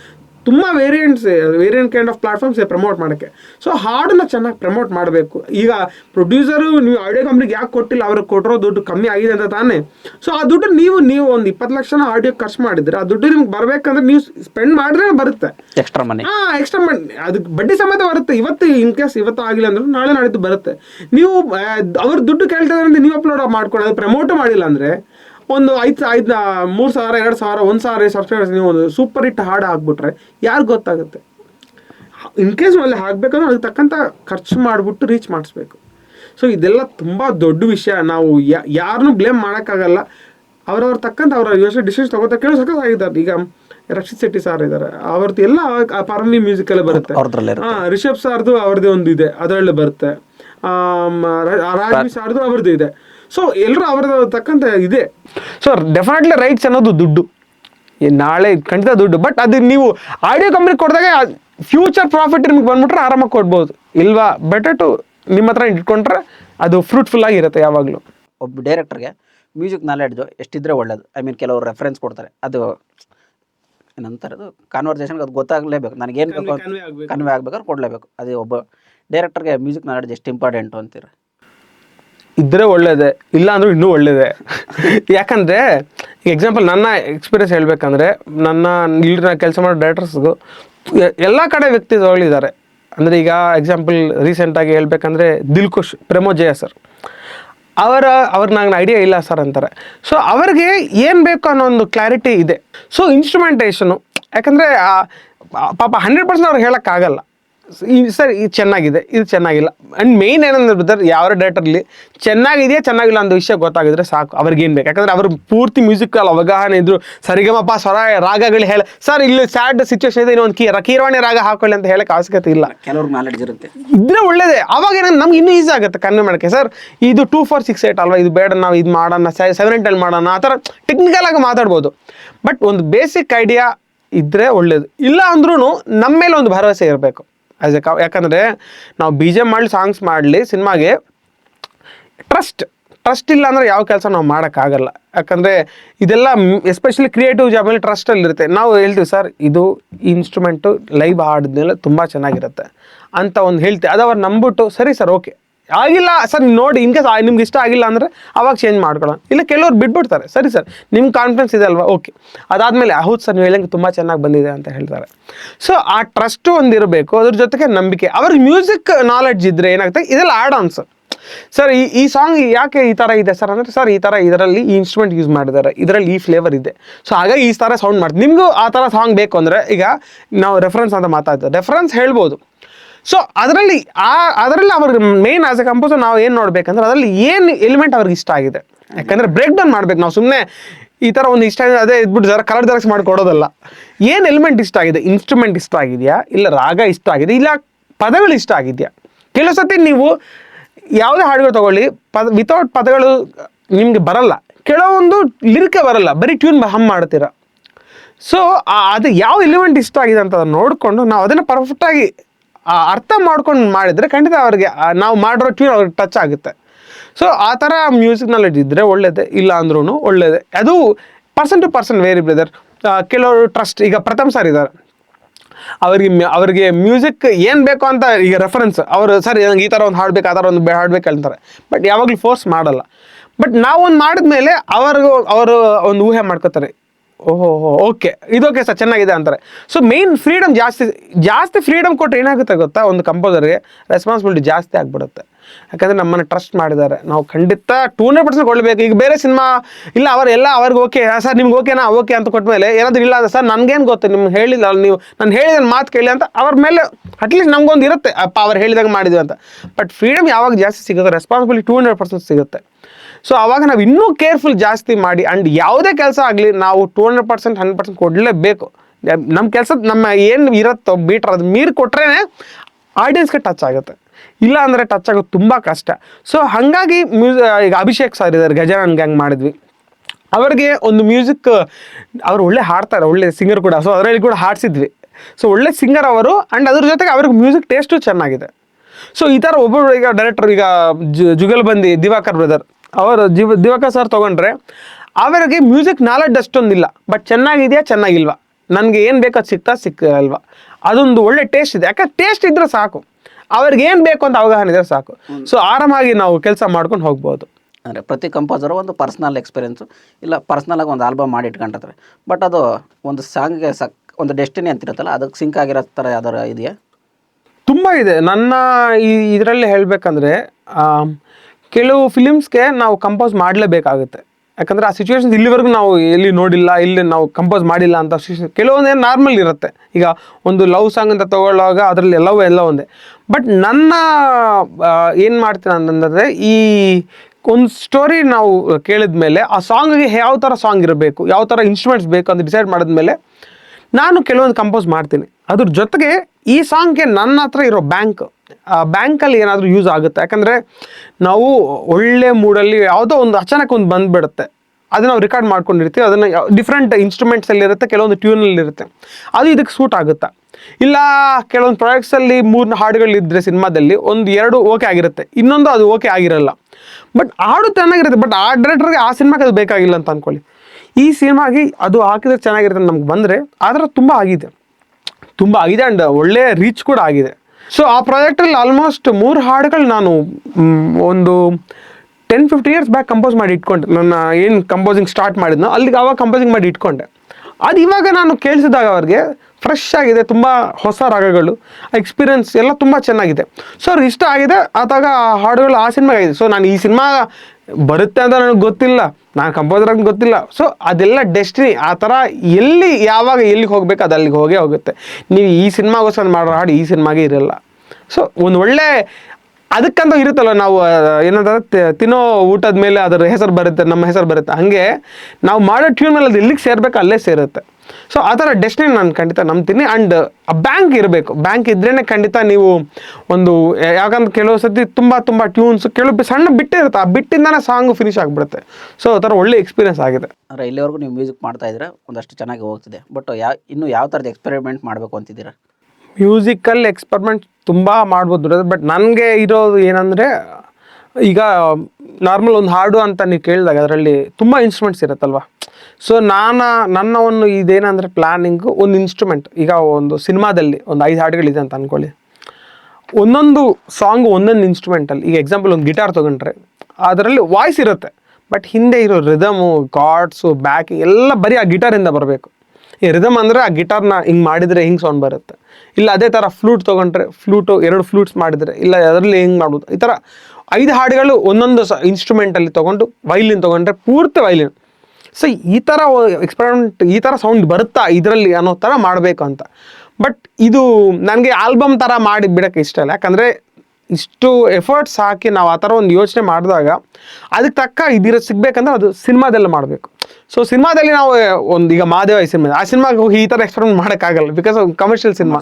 ತುಂಬ variants variant kind of platforms promote ಮಾಡೋಕ್ಕೆ. ಸೊ ಹಾಡನ್ನ ಚೆನ್ನಾಗಿ ಪ್ರಮೋಟ್ ಮಾಡಬೇಕು. ಈಗ ಪ್ರೊಡ್ಯೂಸರು ನೀವು ಆಡಿಯೋ ಕಂಪ್ನಿಗೆ ಯಾಕೆ ಕೊಟ್ಟಿಲ್ಲ ಅವ್ರಿಗೆ ಕೊಟ್ಟಿರೋ ದುಡ್ಡು ಕಮ್ಮಿ ಆಗಿದೆ ಅಂತ ತಾನೇ. ಸೊ ಆ ದುಡ್ಡು ನೀವು ನೀವು ಒಂದು ಇಪ್ಪತ್ತು ಲಕ್ಷನ ಆಡಿಯೋ ಖರ್ಚು ಮಾಡಿದ್ರೆ ಆ ದುಡ್ಡು ನಿಮ್ಗೆ ಬರಬೇಕಂದ್ರೆ ನೀವು ಸ್ಪೆಂಡ್ ಮಾಡಿದ್ರೆ ಬರುತ್ತೆ. ಎಕ್ಸ್ಟ್ರಾ ಮನಿ ಹಾಂ ಎಕ್ಸ್ಟ್ರಾ ಮನಿ ಅದಕ್ಕೆ ಬಡ್ಡಿ ಸಮೇತ ಬರುತ್ತೆ. ಇವತ್ತು ಇನ್ ಕೇಸ್ ಇವತ್ತು ಆಗಿಲ್ಲ ಅಂದ್ರೆ ನಾಳೆ ನಾಡಿದ್ದು ಬರುತ್ತೆ. ನೀವು ಅವ್ರ ದುಡ್ಡು ಕೇಳ್ತಾ ಇದ್ರೆ ನೀವು ಅಪ್ಲೋಡ್ ಮಾಡ್ಕೊಳ್ಳೋದು ಪ್ರಮೋಟ್ ಮಾಡಿಲ್ಲ ಅಂದ್ರೆ ಒಂದು ಐದು ಐದು ಮೂರು ಸಾವಿರ ಎರಡು ಸಾವಿರ ಒಂದು ಸಾವಿರ ಸಬ್ಸ್ಕ್ರೈಬರ್ಸ್ ನೀವು ಒಂದು ಸೂಪರ್ ಹಿಟ್ ಹಾಡು ಹಾಕ್ಬಿಟ್ರೆ ಯಾರು ಗೊತ್ತಾಗುತ್ತೆ? ಇನ್ ಕೇಸ್ ಅಲ್ಲಿ ಹಾಕ್ಬೇಕಂದ್ರೆ ಅದಕ್ಕೆ ತಕ್ಕಂತ ಖರ್ಚು ಮಾಡಿಬಿಟ್ಟು ರೀಚ್ ಮಾಡಿಸ್ಬೇಕು. ಸೊ ಇದೆಲ್ಲ ತುಂಬ ದೊಡ್ಡ ವಿಷಯ. ನಾವು ಯಾರನ್ನೂ ಬ್ಲೇಮ್ ಮಾಡೋಕ್ಕಾಗಲ್ಲ. ಅವ್ರವ್ರ ತಕ್ಕಂತ ಅವರ ಯೋಚನೆ ಡಿಸಿಷನ್ ತಗೋತಾ ಕೇಳೋ ಆಗಿದ್ದಾರೆ. ಈಗ ರಕ್ಷಿತ್ ಶೆಟ್ಟಿ ಸಾರ್ ಇದ್ದಾರೆ. ಅವ್ರದ್ದು ಎಲ್ಲ ಪಾರ್ಮಿ ಮ್ಯೂಸಿಕ್ ಅಲ್ಲೇ ಬರುತ್ತೆ. ಹಾ ರಿಷಬ್ ಸಾರ್ದು ಅವ್ರದ್ದೇ ಒಂದು ಇದೆ. ಅದರಲ್ಲಿ ಬರುತ್ತೆ. ರಾಜ್ ಸಾರ್ದು ಅವ್ರದ್ದು ಇದೆ. ಸೊ ಎಲ್ಲರೂ ಅವ್ರದ್ದು ತಕ್ಕಂಥ ಇದೆ. ಸೊ ಡೆಫಿನೆಟ್ಲಿ ರೈಟ್ಸ್ ಅನ್ನೋದು ದುಡ್ಡು. ನಾಳೆ ಖಂಡಿತ ದುಡ್ಡು. ಬಟ್ ಅದು ನೀವು ಆಡಿಯೋ ಕಂಪ್ನಿ ಕೊಡಿದಾಗ ಫ್ಯೂಚರ್ ಪ್ರಾಫಿಟ್ ನಿಮ್ಗೆ ಬಂದ್ಬಿಟ್ರೆ ಆರಾಮಾಗಿ ಕೊಡ್ಬೋದು. ಇಲ್ವಾ? ಬೆಟರ್ ಟು ನಿಮ್ಮ ಹತ್ರ ಇಟ್ಕೊಂಡ್ರೆ ಅದು ಫ್ರೂಟ್ಫುಲ್ ಆಗಿರುತ್ತೆ ಯಾವಾಗಲೂ. ಒಬ್ಬ ಡೈರೆಕ್ಟರ್ಗೆ ಮ್ಯೂಸಿಕ್ ನಾಲೆಡ್ಜು ಎಷ್ಟಿದ್ರೆ ಒಳ್ಳೇದು. ಐ ಮೀನ್ ಕೆಲವರು ರೆಫರೆನ್ಸ್ ಕೊಡ್ತಾರೆ. ಅದು ಏನಂತಾರೆ ಅದು ಕಾನ್ವರ್ಸೇಷನ್ಗೆ ಅದು ಗೊತ್ತಾಗಲೇಬೇಕು. ನನಗೇನು ಬೇಕು ಕನ್ವೆ ಆಗ್ಬೇಕಾದ್ರೆ ಕೊಡಲೇಬೇಕು. ಅದೇ ಒಬ್ಬ ಡೈರೆಕ್ಟರ್ಗೆ ಮ್ಯೂಸಿಕ್ ನಾಲೆಡ್ಜ್ ಎಷ್ಟು ಇಂಪಾರ್ಟೆಂಟು ಅಂತೀರ? ಇದ್ರೆ ಒಳ್ಳೇದೆ, ಇಲ್ಲ ಅಂದ್ರೂ ಇನ್ನೂ ಒಳ್ಳೇದೆ. ಯಾಕಂದ್ರೆ ಎಕ್ಸಾಂಪಲ್ ನನ್ನ ಎಕ್ಸ್ಪೀರಿಯನ್ಸ್ ಹೇಳ್ಬೇಕಂದ್ರೆ, ನನ್ನ ಇಲ್ಲಿ ಕೆಲಸ ಮಾಡೋ ಡೈರೆಕ್ಟರ್ಸ್ಗೂ ಎಲ್ಲ ಕಡೆ ವ್ಯಕ್ತಿಗಳಿದ್ದಾರೆ. ಅಂದರೆ ಈಗ ಎಕ್ಸಾಂಪಲ್ ರೀಸೆಂಟಾಗಿ ಹೇಳ್ಬೇಕಂದ್ರೆ ದಿಲ್ಕುಶ್ ಪ್ರಮೋದ್ ಜಯ ಸರ್ ಅವರ, ಅವ್ರ ನಂಗೆ ಐಡಿಯಾ ಇಲ್ಲ ಸರ್ ಅಂತಾರೆ. ಸೊ ಅವ್ರಿಗೆ ಏನು ಬೇಕು ಅನ್ನೋ ಒಂದು ಕ್ಲಾರಿಟಿ ಇದೆ. ಸೊ ಇನ್ಸ್ಟ್ರುಮೆಂಟೇಷನು ಯಾಕಂದರೆ ಪಾಪ ಹಂಡ್ರೆಡ್ ಪರ್ಸೆಂಟ್ ಅವ್ರಿಗೆ ಹೇಳೋಕ್ಕಾಗಲ್ಲ. ಸರ್ ಇದು ಚೆನ್ನಾಗಿದೆ ಇದು ಚೆನ್ನಾಗಿಲ್ಲ. ಆ್ಯಂಡ್ ಮೇಯ್ನ್ ಏನಂದ್ರೆ ಬ್ರದರ್ ಯಾವ ಡೇಟರ್ಲಿ ಚೆನ್ನಾಗಿದೆಯಾ ಚೆನ್ನಾಗಿಲ್ಲ ಅನ್ನೋ ವಿಷಯ ಗೊತ್ತಾಗಿದ್ರೆ ಸಾಕು. ಅವ್ರಿಗೆ ಏನು ಬೇಕು? ಯಾಕಂದ್ರೆ ಅವ್ರ ಪೂರ್ತಿ ಮ್ಯೂಸಿಕಲ್ ಅವಗಾಹನೆ ಇದ್ರು ಸರಿಗಮಪ್ಪ ಸ್ವರ ರಾಗಗಳು ಹೇಳ ಸರ್ ಇಲ್ಲಿ ಸ್ಯಾಡ್ ಸಿಚುವೇಶನ್ ಇದೆ ಇನ್ನೊಂದು ಕೀ ಕೀರವಾಣಿ ರಾಗ ಹಾಕೊಳ್ಳಿ ಅಂತ ಹೇಳಕ್ಕೆ ಅವಶ್ಯಕತೆ ಇಲ್ಲ. ಕೆಲವ್ರಿಗೆ ನಾಲೆಡ್ಜ್ ಇರುತ್ತೆ. ಇದ್ರೆ ಒಳ್ಳೇದೇ. ಅವಾಗ ಏನಂದ್ರೆ ನಮ್ಗೆ ಇನ್ನೂ ಈಸಿ ಆಗುತ್ತೆ ಕನ್ವೆ ಮಾಡೋಕ್ಕೆ ಸರ್ ಇದು ಟೂ ಫೋರ್ ಸಿಕ್ಸ್ ಏಟ್ ಅಲ್ವಾ ಇದು ಬೇಡ ನಾವು ಇದು ಮಾಡೋಣ ಸೆವೆನ್ ಟೆಲ್ ಮಾಡೋಣ ಆ ಥರ ಟೆಕ್ನಿಕಲ್ ಆಗಿ ಮಾತಾಡ್ಬೋದು. ಬಟ್ ಒಂದು ಬೇಸಿಕ್ ಐಡಿಯಾ ಇದ್ದರೆ ಒಳ್ಳೇದು. ಇಲ್ಲ ಅಂದ್ರೂ ನಮ್ಮ ಮೇಲೆ ಒಂದು ಭರವಸೆ ಇರಬೇಕು. ಆ್ಯಸ್ ಎ ಕ ಯಾಕಂದರೆ ನಾವು ಬಿ ಜೆ ಮಾಡಲಿ ಸಾಂಗ್ಸ್ ಮಾಡಲಿ ಸಿನಿಮಾಗೆ ಟ್ರಸ್ಟ್ ಟ್ರಸ್ಟ್ ಇಲ್ಲ ಅಂದರೆ ಯಾವ ಕೆಲಸ ನಾವು ಮಾಡೋಕ್ಕಾಗಲ್ಲ. ಯಾಕಂದರೆ ಇದೆಲ್ಲ ಎಸ್ಪೆಷಲಿ ಕ್ರಿಯೇಟಿವ್ ಜಾಬಲ್ಲಿ ಟ್ರಸ್ಟಲ್ಲಿರುತ್ತೆ ನಾವು ಹೇಳ್ತೀವಿ, ಸರ್, ಇದು ಇನ್ಸ್ಟ್ರೂಮೆಂಟು ಲೈವ್ ಹಾಡಿದ್ಮೇಲೆ ತುಂಬ ಚೆನ್ನಾಗಿರುತ್ತೆ. ಅಂತ ಒಂದು ಹೇಳ್ತೀವಿ. ಅದು ಅವ್ರು ನಂಬಿಟ್ಟು ಸರಿ ಸರ್ ಓಕೆ ಆಗಿಲ್ಲ, ಸರ್, ನೋಡಿ ಇನ್ ಕೇಸ್ ನಿಮ್ಗೆ ಇಷ್ಟ ಆಗಿಲ್ಲ ಅಂದರೆ ಅವಾಗ ಚೇಂಜ್ ಮಾಡ್ಕೊಳ್ಳೋಣ. ಇಲ್ಲ, ಕೆಲವ್ರು ಬಿಟ್ಬಿಡ್ತಾರೆ. ಸರಿ, ಸರ್ ನಿಮ್ಮ ಕಾನ್ಫಿಡೆನ್ಸ್ ಇದೆ ಅಲ್ವಾ? ಓಕೆ ಅದಾದಮೇಲೆ, ಹೌದು, ಸರ್, ನೀವು ಹೇಳಂಗೆ ತುಂಬ ಚೆನ್ನಾಗಿ ಬಂದಿದೆ ಅಂತ ಹೇಳ್ತಾರೆ. ಸೊ ಆ ಟ್ರಸ್ಟು ಒಂದಿರಬೇಕು, ಅದ್ರ ಜೊತೆಗೆ ನಂಬಿಕೆ. ಅವ್ರ ಮ್ಯೂಸಿಕ್ ನಾಲೆಡ್ಜ್ ಇದ್ದರೆ ಏನಾಗುತ್ತೆ? ಇದೆಲ್ಲ ಆ್ಯಡ್ ಆನ್ಸ್ ಸರ್, ಈ ಈ ಸಾಂಗ್ ಯಾಕೆ ಈ ಥರ ಇದೆ, ಸರ್, ಅಂದರೆ, ಸರ್, ಈ ಥರ ಇದರಲ್ಲಿ ಈ ಇನ್ಸ್ಟ್ರೂಮೆಂಟ್ ಯೂಸ್ ಮಾಡಿದ್ದಾರೆ. ಇದರಲ್ಲಿ ಈ ಫ್ಲೇವರ್ ಇದೆ. ಸೊ ಹಾಗಾಗಿ ಈ ಥರ ಸೌಂಡ್ ಮಾಡ್ತೀವಿ. ನಿಮಗೂ ಆ ಥರ ಸಾಂಗ್ ಬೇಕು ಅಂದರೆ, ಈಗ ನಾವು ರೆಫರೆನ್ಸ್ ಅಂತ ಮಾತಾಡ್ತೀವಿ. ರೆಫರೆನ್ಸ್ ಹೇಳ್ಬೋದು. ಸೊ ಅದರಲ್ಲಿ ಆ, ಅದರಲ್ಲಿ ಅವ್ರಿಗೆ ಮೇನ್ ಆಸ್ ಎ ಕಂಪೋಸರ್ ನಾವು ಏನು ನೋಡ್ಬೇಕಂದ್ರೆ ಅದರಲ್ಲಿ ಏನು ಎಲಿಮೆಂಟ್ ಅವ್ರಿಗೆ ಇಷ್ಟ ಆಗಿದೆ. ಯಾಕಂದರೆ ಬ್ರೇಕ್ ಡೌನ್ ಮಾಡ್ಬೇಕು. ನಾವು ಸುಮ್ಮನೆ ಈ ಥರ ಒಂದು ಇಷ್ಟ ಅದೇ ಇದ್ಬಿಟ್ಟು ಜರ ಕಲರ್ ಜರಕ್ಸ್ ಮಾಡಿಕೊಡೋದಲ್ಲ ಏನು ಎಲಿಮೆಂಟ್ ಇಷ್ಟ ಆಗಿದೆ? ಇನ್ಸ್ಟ್ರೂಮೆಂಟ್ ಇಷ್ಟ ಆಗಿದೆಯಾ? ಇಲ್ಲ ರಾಗ ಇಷ್ಟ ಆಗಿದೆ ಇಲ್ಲ ಪದಗಳು ಇಷ್ಟ ಆಗಿದೆಯಾ? ಕೆಲವು ಸತಿ ನೀವು ಯಾವುದೇ ಹಾಡುಗಳು ತಗೊಳ್ಳಿ, ಪದ ವಿತೌಟ್ ಪದಗಳು ನಿಮಗೆ ಬರಲ್ಲ. ಕೆಲವೊಂದು ಲಿರಿಕೆ ಬರಲ್ಲ. ಬರೀ ಟ್ಯೂನ್ ಹಮ್ ಮಾಡ್ತೀರಾ. ಸೊ ಅದು ಯಾವ ಎಲಿಮೆಂಟ್ ಇಷ್ಟ ಆಗಿದೆ ಅಂತ ನೋಡಿಕೊಂಡು ನಾವು ಅದನ್ನು ಪರ್ಫೆಕ್ಟಾಗಿ ಅರ್ಥ ಮಾಡ್ಕೊಂಡು ಮಾಡಿದರೆ ಖಂಡಿತ ಅವ್ರಿಗೆ ನಾವು ಮಾಡಿರೋ ಟ್ಯೂನ್ ಅವ್ರಿಗೆ ಟಚ್ ಆಗುತ್ತೆ. ಸೊ ಆ ಥರ ಮ್ಯೂಸಿಕ್ ನಾಲೆಡ್ಜ್ ಇದ್ದರೆ ಒಳ್ಳೇದೇ, ಇಲ್ಲ ಅಂದ್ರೂ ಒಳ್ಳೇದೆ. ಅದು person to person vary brother ಕೆಲವರು ಟ್ರಸ್ಟ್ ಈಗ ಪ್ರಥಮ್ ಸರ್ ಇದ್ದಾರೆ. ಅವರಿಗೆ ಅವರಿಗೆ ಮ್ಯೂಸಿಕ್ ಏನು ಬೇಕು ಅಂತ ಈಗ ರೆಫರೆನ್ಸ್ ಅವರು ಸರ್, ನಂಗೆ ಈ ಥರ ಒಂದು ಹಾಡ್ಬೇಕು, ಆ ಥರ ಒಂದು ಹಾಡ್ಬೇಕು ಅಂತಾರೆ. ಬಟ್ ಯಾವಾಗಲೂ ಫೋರ್ಸ್ ಮಾಡಲ್ಲ. ಬಟ್ ನಾವೊಂದು ಮಾಡಿದ್ಮೇಲೆ ಅವ್ರಿಗೂ, ಅವರು ಒಂದು ಊಹೆ ಮಾಡ್ಕೋತಾರೆ. ಓಹೋ ಓಕೆ. ಇದು ಓಕೆ ಸರ್, ಚೆನ್ನಾಗಿದೆ ಅಂತಾರೆ. ಸೊ ಮೇನ್ ಫ್ರೀಡಮ್ ಜಾಸ್ತಿ ಜಾಸ್ತಿ ಫ್ರೀಡಮ್ ಕೊಟ್ಟರೆ ಏನಾಗುತ್ತೆ ಗೊತ್ತಾ? ಒಂದು ಕಂಪೋಸರ್ಗೆ ರೆಸ್ಪಾನ್ಸಿಬಿಲಿಟಿ ಜಾಸ್ತಿ ಆಗಿಬಿಡುತ್ತೆ. ಯಾಕಂದರೆ ನಮ್ಮನ್ನು ಟ್ರಸ್ಟ್ ಮಾಡಿದ್ದಾರೆ. ನಾವು ಖಂಡಿತ ಟೂ ಹಂಡ್ರೆಡ್ ಪರ್ಸೆಂಟ್ ಕೊಡಬೇಕು. ಈಗ ಬೇರೆ ಸಿನಿಮಾ ಇಲ್ಲ ಅವರೆಲ್ಲ ಅವ್ರಿಗೆ ಓಕೆ ಸರ್, ನಿಮ್ಗೆ ಓಕೆನಾ ಓಕೆ ಅಂತ ಕೊಟ್ಟ ಮೇಲೆ ಏನಾದರೂ ಇಲ್ಲ ಅಂದರೆ ಸರ್, ನನಗೇನು ಗೊತ್ತು? ನಿಮ್ಗೆ ಹೇಳಿಲ್ಲ ನೀವು, ನಾನು ಹೇಳಿದ ಮಾತು ಕೇಳಿ ಅಂತ ಅವ್ರ ಮೇಲೆ ಅಟ್ಲೀಸ್ಟ್ ನಮಗೊಂದು ಇರುತ್ತೆ. ಅಪ್ಪ, ಅವ್ರು ಹೇಳಿದಾಗ ಮಾಡಿದ್ವಿ ಅಂತ. ಬಟ್ ಫ್ರೀಡಮ್ ಯಾವಾಗ ಜಾಸ್ತಿ ಸಿಗುತ್ತೆ? ರೆಸ್ಪಾನ್ಸಿಬಿಲಿಟಿ ಟೂ ಹಂಡ್ರೆಡ್ ಪರ್ಸೆಂಟ್ ಸಿಗುತ್ತೆ. ಸೊ ಅವಾಗ ನಾವು ಇನ್ನೂ ಕೇರ್ಫುಲ್ ಜಾಸ್ತಿ ಮಾಡಿ ಆ್ಯಂಡ್ ಯಾವುದೇ ಕೆಲಸ ಆಗಲಿ ನಾವು two hundred percent hundred percent ಕೊಡಲೇಬೇಕು. ನಮ್ಮ ಕೆಲಸ ನಮ್ಮ ಏನು ಇರುತ್ತೋ ಮೀಟ್ರ್ ಅದು ಮೀರಿ ಕೊಟ್ರೇ ಆಡಿಯನ್ಸ್ಗೆ ಟಚ್ ಆಗುತ್ತೆ. ಇಲ್ಲ ಅಂದರೆ ಟಚ್ ಆಗೋದು ತುಂಬ ಕಷ್ಟ. ಸೊ ಹಾಗಾಗಿ ಮ್ಯೂಸ್, ಈಗ ಅಭಿಷೇಕ್ ಸರ್ ಇದ್ದಾರೆ ಗಜಾನನ್ ಗ್ಯಾಂಗ್ ಮಾಡಿದ್ವಿ. ಅವರಿಗೆ ಒಂದು ಮ್ಯೂಸಿಕ್, ಅವರು ಒಳ್ಳೆ ಹಾಡ್ತಾರೆ, ಒಳ್ಳೆ ಸಿಂಗರ್ ಕೂಡ. ಸೊ ಅದರಲ್ಲಿ ಕೂಡ ಹಾಡಿಸಿದ್ವಿ. ಸೊ ಒಳ್ಳೆ ಸಿಂಗರ್ ಅವರು ಆ್ಯಂಡ್ ಅದ್ರ ಜೊತೆಗೆ ಅವ್ರಿಗೆ ಮ್ಯೂಸಿಕ್ ಟೇಸ್ಟು ಚೆನ್ನಾಗಿದೆ. ಸೊ ಈ ಥರ ಒಬ್ಬರು ಈಗ ಡೈರೆಕ್ಟರ್ ಈಗ ಜು- ಜುಗಲ್ಬಂದಿ ದಿವಾಕರ್ ಬ್ರದರ್ ಅವರು ಜೀವ ದಿವಕ ಸರ್ ತೊಗೊಂಡ್ರೆ ಅವರಿಗೆ ಮ್ಯೂಸಿಕ್ ನಾಲೆಡ್ಜ್ ಅಷ್ಟೊಂದಿಲ್ಲ ಬಟ್ ಚೆನ್ನಾಗಿದೆಯಾ ಚೆನ್ನಾಗಿಲ್ವಾ? ನನಗೆ ಏನು ಬೇಕೋ ಅದು ಸಿಗ್ತಾ ಸಿಕ್ಕಲ್ವಾ ಅದೊಂದು ಒಳ್ಳೆ ಟೇಸ್ಟ್ ಇದೆ. ಯಾಕಂದ್ರೆ ಟೇಸ್ಟ್ ಇದ್ರೆ ಸಾಕು. ಅವ್ರಿಗೆ ಏನು ಬೇಕು ಅಂತ ಅವಗಾಹನೆ ಇದ್ರೆ ಸಾಕು. ಸೊ ಆರಾಮಾಗಿ ನಾವು ಕೆಲಸ ಮಾಡ್ಕೊಂಡು ಹೋಗ್ಬೋದು. ಅಂದರೆ ಪ್ರತಿ ಕಂಪೋಸರು ಒಂದು ಪರ್ಸ್ನಲ್ ಎಕ್ಸ್ಪೀರಿಯೆನ್ಸು ಇಲ್ಲ ಪರ್ಸ್ನಲಾಗಿ ಒಂದು ಆಲ್ಬಮ್ ಮಾಡಿ ಇಟ್ಕೊಂಡಿರ್ತಾರೆ ಬಟ್ ಅದು ಒಂದು ಸಾಂಗ್ಗೆ ಸಕ್ ಒಂದು ಡೆಸ್ಟಿನಿ ಅಂತಿರುತ್ತಲ್ಲ ಅದಕ್ಕೆ ಸಿಂಕ್ ಆಗಿರೋ ಥರ ಯಾವ್ದಾರು ಇದೆಯಾ? ತುಂಬ ಇದೆ. ನನ್ನ ಈ ಇದರಲ್ಲಿ ಹೇಳಬೇಕಂದ್ರೆ ಕೆಲವು ಫಿಲಿಮ್ಸ್ಗೆ ನಾವು ಕಂಪೋಸ್ ಮಾಡಲೇಬೇಕಾಗುತ್ತೆ. ಯಾಕಂದರೆ ಆ ಸಿಚುವೇಶನ್ಸ್ ಇಲ್ಲಿವರೆಗೂ ನಾವು ಎಲ್ಲಿ ನೋಡಿಲ್ಲ, ಇಲ್ಲಿ ನಾವು ಕಂಪೋಸ್ ಮಾಡಿಲ್ಲ ಅಂತ ಸಿಚುವೇಶನ್ ಕೆಲವೊಂದೇ ನಾರ್ಮಲ್ ಇರುತ್ತೆ. ಈಗ ಒಂದು ಲವ್ ಸಾಂಗ್ ಅಂತ ತಗೊಳ್ಳುವಾಗ ಅದರಲ್ಲಿ ಎಲ್ಲವೂ ಎಲ್ಲ ಒಂದೇ. ಬಟ್ ನನ್ನ ಏನು ಮಾಡ್ತೀನಿ ಅಂತಂದರೆ ಈ ಒಂದು ಸ್ಟೋರಿ ನಾವು ಕೇಳಿದ ಮೇಲೆ ಆ ಸಾಂಗಿಗೆ ಯಾವ ಥರ ಸಾಂಗ್ ಇರಬೇಕು, ಯಾವ ಥರ ಇನ್ಸ್ಟ್ರೂಮೆಂಟ್ಸ್ ಬೇಕು ಅಂತ ಡಿಸೈಡ್ ಮಾಡಿದ್ಮೇಲೆ ನಾನು ಕೆಲವೊಂದು ಕಂಪೋಸ್ ಮಾಡ್ತೀನಿ. ಅದ್ರ ಜೊತೆಗೆ ಈ ಸಾಂಗ್ಗೆ ನನ್ನ ಹತ್ರ ಇರೋ ಬ್ಯಾಂಕ್ ಬ್ಯಾಂಕಲ್ಲಿ ಏನಾದರೂ ಯೂಸ್ ಆಗುತ್ತೆ. ಯಾಕಂದರೆ ನಾವು ಒಳ್ಳೆ ಮೂಡಲ್ಲಿ ಯಾವುದೋ ಒಂದು ಅಚಾನಕ್ ಒಂದು ಬಂದುಬಿಡುತ್ತೆ. ಅದನ್ನ ನಾವು ರೆಕಾರ್ಡ್ ಮಾಡ್ಕೊಂಡಿರ್ತೀವಿ. ಅದನ್ನು ಡಿಫ್ರೆಂಟ್ ಇನ್ಸ್ಟ್ರೂಮೆಂಟ್ಸಲ್ಲಿರುತ್ತೆ ಕೆಲವೊಂದು ಟ್ಯೂನಲ್ಲಿರುತ್ತೆ ಅದು ಇದಕ್ಕೆ ಸೂಟ್ ಆಗುತ್ತಾ? ಇಲ್ಲ, ಕೆಲವೊಂದು ಪ್ರಾಡಕ್ಟ್ಸಲ್ಲಿ ಮೂರು ಹಾಡುಗಳಿದ್ದರೆ ಸಿನಿಮಾದಲ್ಲಿ ಒಂದು ಎರಡು ಓಕೆ ಆಗಿರುತ್ತೆ. ಇನ್ನೊಂದು ಅದು ಓಕೆ ಆಗಿರಲ್ಲ. ಬಟ್ ಹಾಡು ಚೆನ್ನಾಗಿರುತ್ತೆ. ಬಟ್ ಆ ಡೈರೆಕ್ಟರ್ಗೆ ಆ ಸಿನಿಮಾಗೆ ಅದು ಬೇಕಾಗಿಲ್ಲ ಅಂತ ಅಂದ್ಕೊಳ್ಳಿ ಈ ಸಿನಿಮಾಗೆ ಅದು ಹಾಕಿದ್ರೆ ಚೆನ್ನಾಗಿರುತ್ತೆ ನಮ್ಗೆ ಬಂದರೆ, ಆದರೆ ತುಂಬ ಆಗಿದೆ. ತುಂಬ ಆಗಿದೆ ಆ್ಯಂಡ್ ಒಳ್ಳೆಯ ರೀಚ್ ಕೂಡ ಆಗಿದೆ. ಸೊ ಆ ಪ್ರಾಜೆಕ್ಟಲ್ಲಿ ಆಲ್ಮೋಸ್ಟ್ ಮೂರು ಹಾಡುಗಳು ನಾನು ಒಂದು ten fifty years back compose ಮಾಡಿ ಇಟ್ಕೊಂಡೆ. ನನ್ನ ಏನು ಕಂಪೋಸಿಂಗ್ ಸ್ಟಾರ್ಟ್ ಮಾಡಿದ್ನೋ, ಅಲ್ಲಿಗೆ ಅವಾಗ ಕಂಪೋಸಿಂಗ್ ಮಾಡಿ ಇಟ್ಕೊಂಡೆ. ಅದು ಇವಾಗ ನಾನು ಕೇಳಿಸಿದಾಗ ಅವ್ರಿಗೆ ಫ್ರೆಶ್ ಆಗಿದೆ, ತುಂಬ ಹೊಸ ರಾಗಗಳು ಎಕ್ಸ್ಪೀರಿಯನ್ಸ್ ಎಲ್ಲ ತುಂಬ ಚೆನ್ನಾಗಿದೆ. ಸೊ ಇಷ್ಟ ಆಗಿದೆ, ಆದಾಗ ಆ ಹಾಡುಗಳು ಆ ಸಿನಿಮಾಗೆ ಆಗಿದೆ. ಸೊ ನಾನು ಈ ಸಿನಿಮಾ ಬರುತ್ತೆ ಅಂತ ನನಗೆ ಗೊತ್ತಿಲ್ಲ. ನಾನು ಕಂಪೋಸರ್ ಅಂತ ಗೊತ್ತಿಲ್ಲ. ಸೊ ಅದೆಲ್ಲ ಡೆಸ್ಟಿನಿ ಆ ಥರ ಎಲ್ಲಿ, ಯಾವಾಗ ಎಲ್ಲಿಗೆ ಹೋಗ್ಬೇಕು, ಅದು ಅಲ್ಲಿಗೆ ಹೋಗೇ ಹೋಗುತ್ತೆ. ನೀವು ಈ ಸಿನಿಮಾಗೋಸ್ಕರ ಮಾಡೋ ಹಾಡು ಈ ಸಿನಿಮಾಗೆ ಇರಲ್ಲ. ಸೊ ಒಂದು ಒಳ್ಳೆ ಅದಕ್ಕಂತ ಇರುತ್ತಲ್ಲ ನಾವು ಏನಂದ್ರೆ ತಿನ್ನೋ ಊಟದ ಮೇಲೆ ಅದರ ಹೆಸರು ಬರುತ್ತೆ, ನಮ್ಮ ಹೆಸರು ಬರುತ್ತೆ. ಹಾಗೆ ನಾವು ಮಾಡೋ ಟ್ಯೂನ್ ಮೇಲೆ ಅದು ಎಲ್ಲಿಗೆ ಸೇರ್ಬೇಕು, ಅಲ್ಲೇ ಸೇರುತ್ತೆ. ಸೊ ಆ ಥರ ಡೆಸ್ಟಿನಿ ನಾನು ಖಂಡಿತ ನಂಬ್ತೀನಿ. ಆ್ಯಂಡ್ ಬ್ಯಾಂಕ್ ಇರಬೇಕು. ಬ್ಯಾಂಕ್ ಇದ್ರೇ ಖಂಡಿತ ನೀವು ಒಂದು ಯಾಕಂದ್ರೆ ಕೆಲವು ಸತಿ ತುಂಬ ತುಂಬ ಟ್ಯೂನ್ಸ್ ಕೆಲವು ಸಣ್ಣ ಬಿಟ್ಟೇ ಇರುತ್ತೆ. ಆ ಬಿಟ್ಟಿಂದನೇ ಸಾಂಗು ಫಿನಿಶ್ ಆಗಿಬಿಡುತ್ತೆ. ಸೊ ಆ ಥರ ಒಳ್ಳೆ ಎಕ್ಸ್ಪೀರಿಯನ್ಸ್ ಆಗಿದೆ. ಅಂದರೆ ಇಲ್ಲಿವರೆಗೂ ನೀವು ಮ್ಯೂಸಿಕ್ ಮಾಡ್ತಾ ಇದ್ರೆ ಒಂದಷ್ಟು ಚೆನ್ನಾಗಿ ಹೋಗ್ತಿದೆ. ಬಟ್ ಯಾ, ಇನ್ನೂ ಯಾವ ಥರದ ಎಕ್ಸ್ಪೆರಿಮೆಂಟ್ ಮಾಡಬೇಕು ಅಂತಿದ್ದೀರಾ? ಮ್ಯೂಸಿಕಲ್ ಎಕ್ಸ್ಪರಿಮೆಂಟ್ ತುಂಬ ಮಾಡ್ಬೋದು ಬಟ್ ನನಗೆ ಇರೋದು ಏನಂದರೆ, ಈಗ ನಾರ್ಮಲ್ ಒಂದು ಹಾಡು ಅಂತ ನೀವು ಕೇಳಿದಾಗ ಅದರಲ್ಲಿ ತುಂಬ ಇನ್ಸ್ಟ್ರೂಮೆಂಟ್ಸ್ ಇರುತ್ತಲ್ವ? ಸೊ ನಾನು, ನನ್ನ ಒಂದು ಇದೇನಂದರೆ ಪ್ಲ್ಯಾನಿಂಗು ಒಂದು ಇನ್ಸ್ಟ್ರೂಮೆಂಟ್ ಈಗ ಒಂದು ಸಿನಿಮಾದಲ್ಲಿ ಒಂದು ಐದು ಹಾಡುಗಳಿದೆ ಅಂತ ಅಂದ್ಕೊಳ್ಳಿ ಒಂದೊಂದು ಸಾಂಗ್ ಒಂದೊಂದು ಇನ್ಸ್ಟ್ರೂಮೆಂಟಲ್ಲಿ ಈಗ ಎಕ್ಸಾಂಪಲ್ ಒಂದು ಗಿಟಾರ್ ತೊಗೊಂಡ್ರೆ, ಅದರಲ್ಲಿ ವಾಯ್ಸ್ ಇರುತ್ತೆ. ಬಟ್ ಹಿಂದೆ ಇರೋ ರಿದಮು ಕಾರ್ಡ್ಸು ಬ್ಯಾಕಿಂಗ್ ಎಲ್ಲ ಬರೀ ಆ ಗಿಟಾರಿಂದ ಬರಬೇಕು. ಈ ರಿದಮ್ ಅಂದರೆ ಆ ಗಿಟಾರ್ನ ಹಿಂಗೆ ಮಾಡಿದರೆ ಹಿಂಗೆ ಸೌಂಡ್ ಬರುತ್ತೆ. ಇಲ್ಲ ಅದೇ ಥರ ಫ್ಲೂಟ್ ತೊಗೊಂಡ್ರೆ ಫ್ಲೂಟು ಎರಡು ಫ್ಲೂಟ್ಸ್ ಮಾಡಿದರೆ, ಇಲ್ಲ ಅದರಲ್ಲಿ ಹೆಂಗೆ ಮಾಡ್ಬೋದು? ಈ ಥರ ಐದು ಹಾಡುಗಳು ಒಂದೊಂದು ಸ ಇನ್ಸ್ಟ್ರೂಮೆಂಟಲ್ಲಿ ತೊಗೊಂಡು ವೈಲಿನ್ ತೊಗೊಂಡ್ರೆ ಪೂರ್ತಿ ವೈಲಿನ್ ಸೊ ಈ ಥರ ಎಕ್ಸ್ಪೆರಿಮೆಂಟ್ ಈ ಥರ ಸೌಂಡ್ ಬರುತ್ತಾ ಇದರಲ್ಲಿ ಅನ್ನೋ ಥರ ಮಾಡಬೇಕು ಅಂತ. ಬಟ್ ಇದು ನನಗೆ ಆಲ್ಬಮ್ ಥರ ಮಾಡಿ ಬಿಡೋಕ್ಕೆ ಇಷ್ಟ ಇಲ್ಲ. ಯಾಕಂದರೆ ಇಷ್ಟು ಎಫರ್ಟ್ಸ್ ಹಾಕಿ ನಾವು ಆ ಥರ ಒಂದು ಯೋಚನೆ ಮಾಡಿದಾಗ ಅದಕ್ಕೆ ತಕ್ಕ ಇದಿರೋ ಸಿಗಬೇಕಂದ್ರೆ ಅದು ಸಿನಿಮಾದಲ್ಲಿ ಮಾಡಬೇಕು. ಸೊ ಸಿನಿಮಾದಲ್ಲಿ ನಾವು ಒಂದು ಈಗ ಮಾದೇವ ಈ ಸಿನಿಮಾ ಆ ಸಿನಿಮಾಗೆ ಹೋಗಿ ಈ ಥರ ಎಕ್ಸ್ಪೆರಿಮೆಂಟ್ ಮಾಡೋಕ್ಕಾಗಲ್ಲ ಬಿಕಾಸ್ ಕಮರ್ಷಿಯಲ್ ಸಿನಿಮಾ.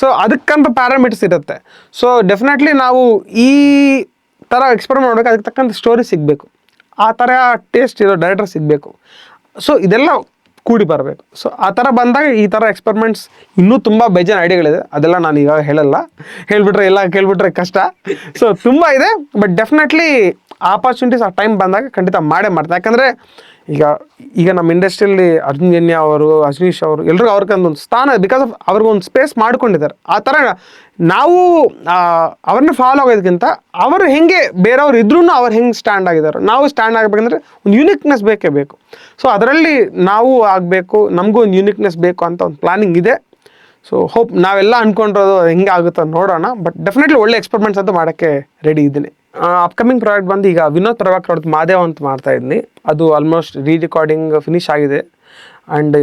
ಸೊ ಅದಕ್ಕಂತ ಪ್ಯಾರಾಮೀಟರ್ಸ್ ಇರುತ್ತೆ. ಸೊ ಡೆಫಿನೆಟ್ಲಿ ನಾವು ಈ ಥರ ಎಕ್ಸ್ಪೆರಿಮೆಂಟ್ ಮಾಡಬೇಕು ಅದಕ್ಕೆ ತಕ್ಕಂಥ ಸ್ಟೋರಿ ಸಿಗಬೇಕು. ಆ ಥರ ಟೇಸ್ಟ್ ಇರೋ ಡೈರೆಕ್ಟರ್ ಸಿಗಬೇಕು. ಸೊ ಇದೆಲ್ಲ ಕೂಡಿ ಬರಬೇಕು. ಸೊ ಆ ಥರ ಬಂದಾಗ ಈ ಥರ ಎಕ್ಸ್ಪೆರಿಮೆಂಟ್ಸ್ ಇನ್ನೂ ತುಂಬ ಬೇಜಾನ್ ಐಡಿಯಾಗಳಿದೆ. ಅದೆಲ್ಲ ನಾನು ಇವಾಗ ಹೇಳಲ್ಲ. ಹೇಳಿಬಿಟ್ರೆ ಎಲ್ಲ ಕೇಳಿಬಿಟ್ರೆ ಕಷ್ಟ. ಸೊ ತುಂಬ ಇದೆ. ಬಟ್ ಡೆಫಿನೆಟ್ಲಿ ಆಪರ್ಚುನಿಟೀಸ್ ಆ ಟೈಮ್ ಬಂದಾಗ ಖಂಡಿತ ಮಾಡೇ ಮಾಡ್ತಾರೆ ಯಾಕಂದರೆ ಈಗ ಈಗ ನಮ್ಮ ಇಂಡಸ್ಟ್ರಿಯಲ್ಲಿ ಅರ್ಜುನ್ ಜನ್ಯ ಅವರು ಅಜನೀಶ್ ಅವರು, ಎಲ್ರಿಗೂ ಅವ್ರಿಗೆ ಒಂದು ಸ್ಥಾನ ಬಿಕಾಸ್ ಆಫ್ ಅವ್ರಿಗೊಂದು ಸ್ಪೇಸ್ ಮಾಡ್ಕೊಂಡಿದ್ದಾರೆ. ಆ ಥರ ನಾವು ಅವ್ರನ್ನ ಫಾಲೋ ಆಗೋದಕ್ಕಿಂತ ಅವರು ಹೆಂಗೆ ಬೇರೆಯವ್ರು ಇದ್ರೂ ಅವ್ರು ಹೆಂಗೆ ಸ್ಟ್ಯಾಂಡ್ ಆಗಿದ್ದಾರೆ. ನಾವು ಸ್ಟ್ಯಾಂಡ್ ಆಗಬೇಕಂದ್ರೆ ಒಂದು ಯುನಿಕ್ನೆಸ್ ಬೇಕೇ ಬೇಕು. ಸೊ ಅದರಲ್ಲಿ ನಾವು ಆಗಬೇಕು, ನಮಗೂ ಒಂದು ಯುನಿಕ್ನೆಸ್ ಬೇಕು ಅಂತ ಒಂದು ಪ್ಲಾನಿಂಗ್ ಇದೆ. ಸೊ ಹೋಪ್ ನಾವೆಲ್ಲ ಅನ್ಕೊಂಡಿರೋದು ಹೆಂಗೆ ಆಗುತ್ತೋ ನೋಡೋಣ. ಬಟ್ ಡೆಫಿನೆಟ್ಲಿ ಒಳ್ಳೆ ಎಕ್ಸ್ಪೆರಿಮೆಂಟ್ಸ್ ಅಂತೂ ಮಾಡೋಕ್ಕೆ ರೆಡಿ ಇದ್ದೀನಿ. ಅಪ್ಕಮಿಂಗ್ ಪ್ರಾಡಕ್ಟ್ ಬಂದು ಈಗ ವಿನೋದ್ ಪ್ರಭಾಕರ್ ಅವ್ರದ್ದು ಮಾದೇವ್ ಅಂತ ಮಾಡ್ತಾ ಇದ್ದೀನಿ ಅದು ಆಲ್ಮೋಸ್ಟ್ ರೀ ರೆಕಾರ್ಡಿಂಗ್ ಫಿನಿಶ್ ಆಗಿದೆ ಆ್ಯಂಡ್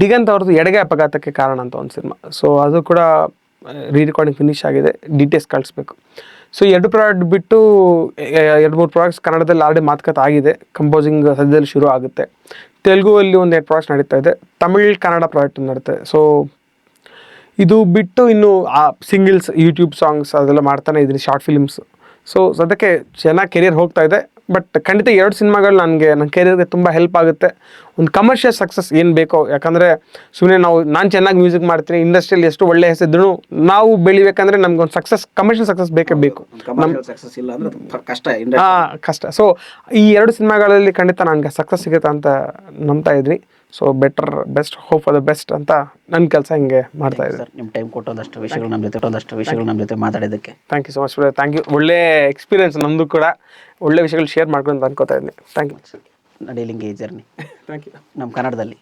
ದಿಗಂತ್ ಅವ್ರದ್ದು ಎಡಗೆ ಅಪಘಾತಕ್ಕೆ ಕಾರಣ ಅಂತ ಒಂದು ಸಿನಿಮಾ. ಸೊ ಅದು ಕೂಡ ರೀ ರೆಕಾರ್ಡಿಂಗ್ ಫಿನಿಶ್ ಆಗಿದೆ. ಡೀಟೇಲ್ಸ್ ಕಳಿಸ್ಬೇಕು. ಸೊ ಎರಡು ಪ್ರಾಡಕ್ಟ್ ಬಿಟ್ಟು ಎರಡು ಮೂರು ಪ್ರಾಡಕ್ಟ್ಸ್ ಕನ್ನಡದಲ್ಲಿ ಆಲ್ರೆಡಿ ಮಾತುಕತೆ ಆಗಿದೆ. ಕಂಪೋಸಿಂಗ್ ಸದ್ಯದಲ್ಲಿ ಶುರು ಆಗುತ್ತೆ. ತೆಲುಗುವಲ್ಲಿ ಒಂದು ಎರಡು ಪ್ರಾಡಕ್ಟ್ಸ್ ನಡೀತಾ ಇದೆ. ತಮಿಳ್, ಕನ್ನಡ ಪ್ರಾಡಕ್ಟ್ ನಡೀತೆ ಸೊ ಇದು ಬಿಟ್ಟು ಇನ್ನು, ಆ ಸಿಂಗಲ್ಸ್ ಯೂಟ್ಯೂಬ್ ಸಾಂಗ್ಸ್ ಅದೆಲ್ಲ ಮಾಡ್ತಾನೆ ಇದ್ದೀನಿ. ಶಾರ್ಟ್ ಫಿಲ್ಮ್ಸ್ ಸೊ ಸದ್ಯಕ್ಕೆ ಚೆನ್ನಾಗಿ ಕೆರಿಯರ್ ಹೋಗ್ತಾ ಇದೆ. ಬಟ್ ಖಂಡಿತ ಎರಡು ಸಿನಿಮಾಗಳು ನನಗೆ ನನ್ನ ಕೆರಿಯರ್ಗೆ ತುಂಬ ಹೆಲ್ಪ್ ಆಗುತ್ತೆ. ಒಂದು ಕಮರ್ಷಿಯಲ್ ಸಕ್ಸಸ್ ಏನು ಬೇಕೋ ಯಾಕಂದರೆ ಸುಮ್ಮನೆ ನಾವು ನಾನು ಚೆನ್ನಾಗಿ ಮ್ಯೂಸಿಕ್ ಮಾಡ್ತೀನಿ ಇಂಡಸ್ಟ್ರಿಯಲ್ಲಿ ಎಷ್ಟು ಒಳ್ಳೆ ಹೆಸರಿದ್ರು ನಾವು ಬೆಳಿಬೇಕಂದ್ರೆ ನಮ್ಗೆ ಒಂದು ಸಕ್ಸಸ್ ಕಮರ್ಷಿಯಲ್ ಸಕ್ಸಸ್ ಬೇಕೇ ಬೇಕು. ಸಕ್ಸಸ್ ಇಲ್ಲ ಅಂದ್ರೆ ಕಷ್ಟ ಹಾಂ ಕಷ್ಟ. ಸೊ ಈ ಎರಡು ಸಿನಿಮಾಗಳಲ್ಲಿ ಖಂಡಿತ ನನಗೆ ಸಕ್ಸಸ್ ಸಿಗುತ್ತೆ ಅಂತ ನಂಬ್ತಾ ಇದ್ರಿ. So better best hope for the best ಅಂತ ನನ್ನ ಕೆಲಸ ಹಿಂಗೆ ಮಾಡ್ತಾ ಇದ್ದೀನಿ. ಸರ್ ನಿಮ್ಮ ಟೈಮ್ ಕೊಟ್ಟು ಒಂದಷ್ಟು ವಿಷಯಗಳು ನಮ್ಮ ಜೊತೆ ಒಂದಷ್ಟು ವಿಷಯಗಳು ನಮ್ಮ ಜೊತೆ ಮಾತಾಡಿದ್ದಕ್ಕೆ. Thank you so much thank you ಒಳ್ಳೆ ಎಕ್ಸ್ಪೀರಿಯನ್ಸ್ ನಮ್ಮದು ಕೂಡ. ಒಳ್ಳೆ ವಿಷಯಗಳು ಶೇರ್ ಮಾಡ್ಕೊಂಡು ಅನ್ಕೋತಾ ಇದ್ದೀನಿ. ಥ್ಯಾಂಕ್ ಯು ನಡೀಲಿಂಗೆ ಈ ಜರ್ನಿ ಥ್ಯಾಂಕ್ ಯು ನಮ್ಮ ಕನ್ನಡದಲ್ಲಿ.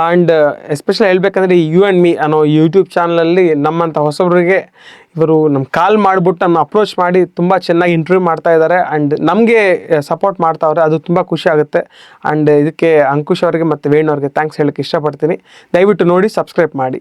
ಆ್ಯಂಡ್ ಎಸ್ಪೆಷಲಿ ಹೇಳ್ಬೇಕಂದ್ರೆ ಈ ಯು ಆ್ಯಂಡ್ ಮೀ ಅನ್ನೋ ಯೂಟ್ಯೂಬ್ ಚಾನಲಲ್ಲಿ ನಮ್ಮಂಥ ಹೊಸಬರಿಗೆ ಇವರು ನಮ್ಮ ಕಾಲ್ ಮಾಡಿಬಿಟ್ಟು ನಮ್ಮ ಅಪ್ರೋಚ್ ಮಾಡಿ ತುಂಬ ಚೆನ್ನಾಗಿ ಇಂಟರ್ವ್ಯೂ ಮಾಡ್ತಾ ಇದ್ದಾರೆ. ಆ್ಯಂಡ್ ನಮಗೆ ಸಪೋರ್ಟ್ ಮಾಡ್ತಾವ್ರೆ. ಅದು ತುಂಬ ಖುಷಿ ಆಗುತ್ತೆ. ಆ್ಯಂಡ್ ಇದಕ್ಕೆ ಅಂಕುಶ್ ಅವರಿಗೆ ಮತ್ತು ವೇಣು ಅವ್ರಿಗೆ ಥ್ಯಾಂಕ್ಸ್ ಹೇಳೋಕ್ಕೆ ಇಷ್ಟಪಡ್ತೀನಿ. ದಯವಿಟ್ಟು ನೋಡಿ ಸಬ್ಸ್ಕ್ರೈಬ್ ಮಾಡಿ.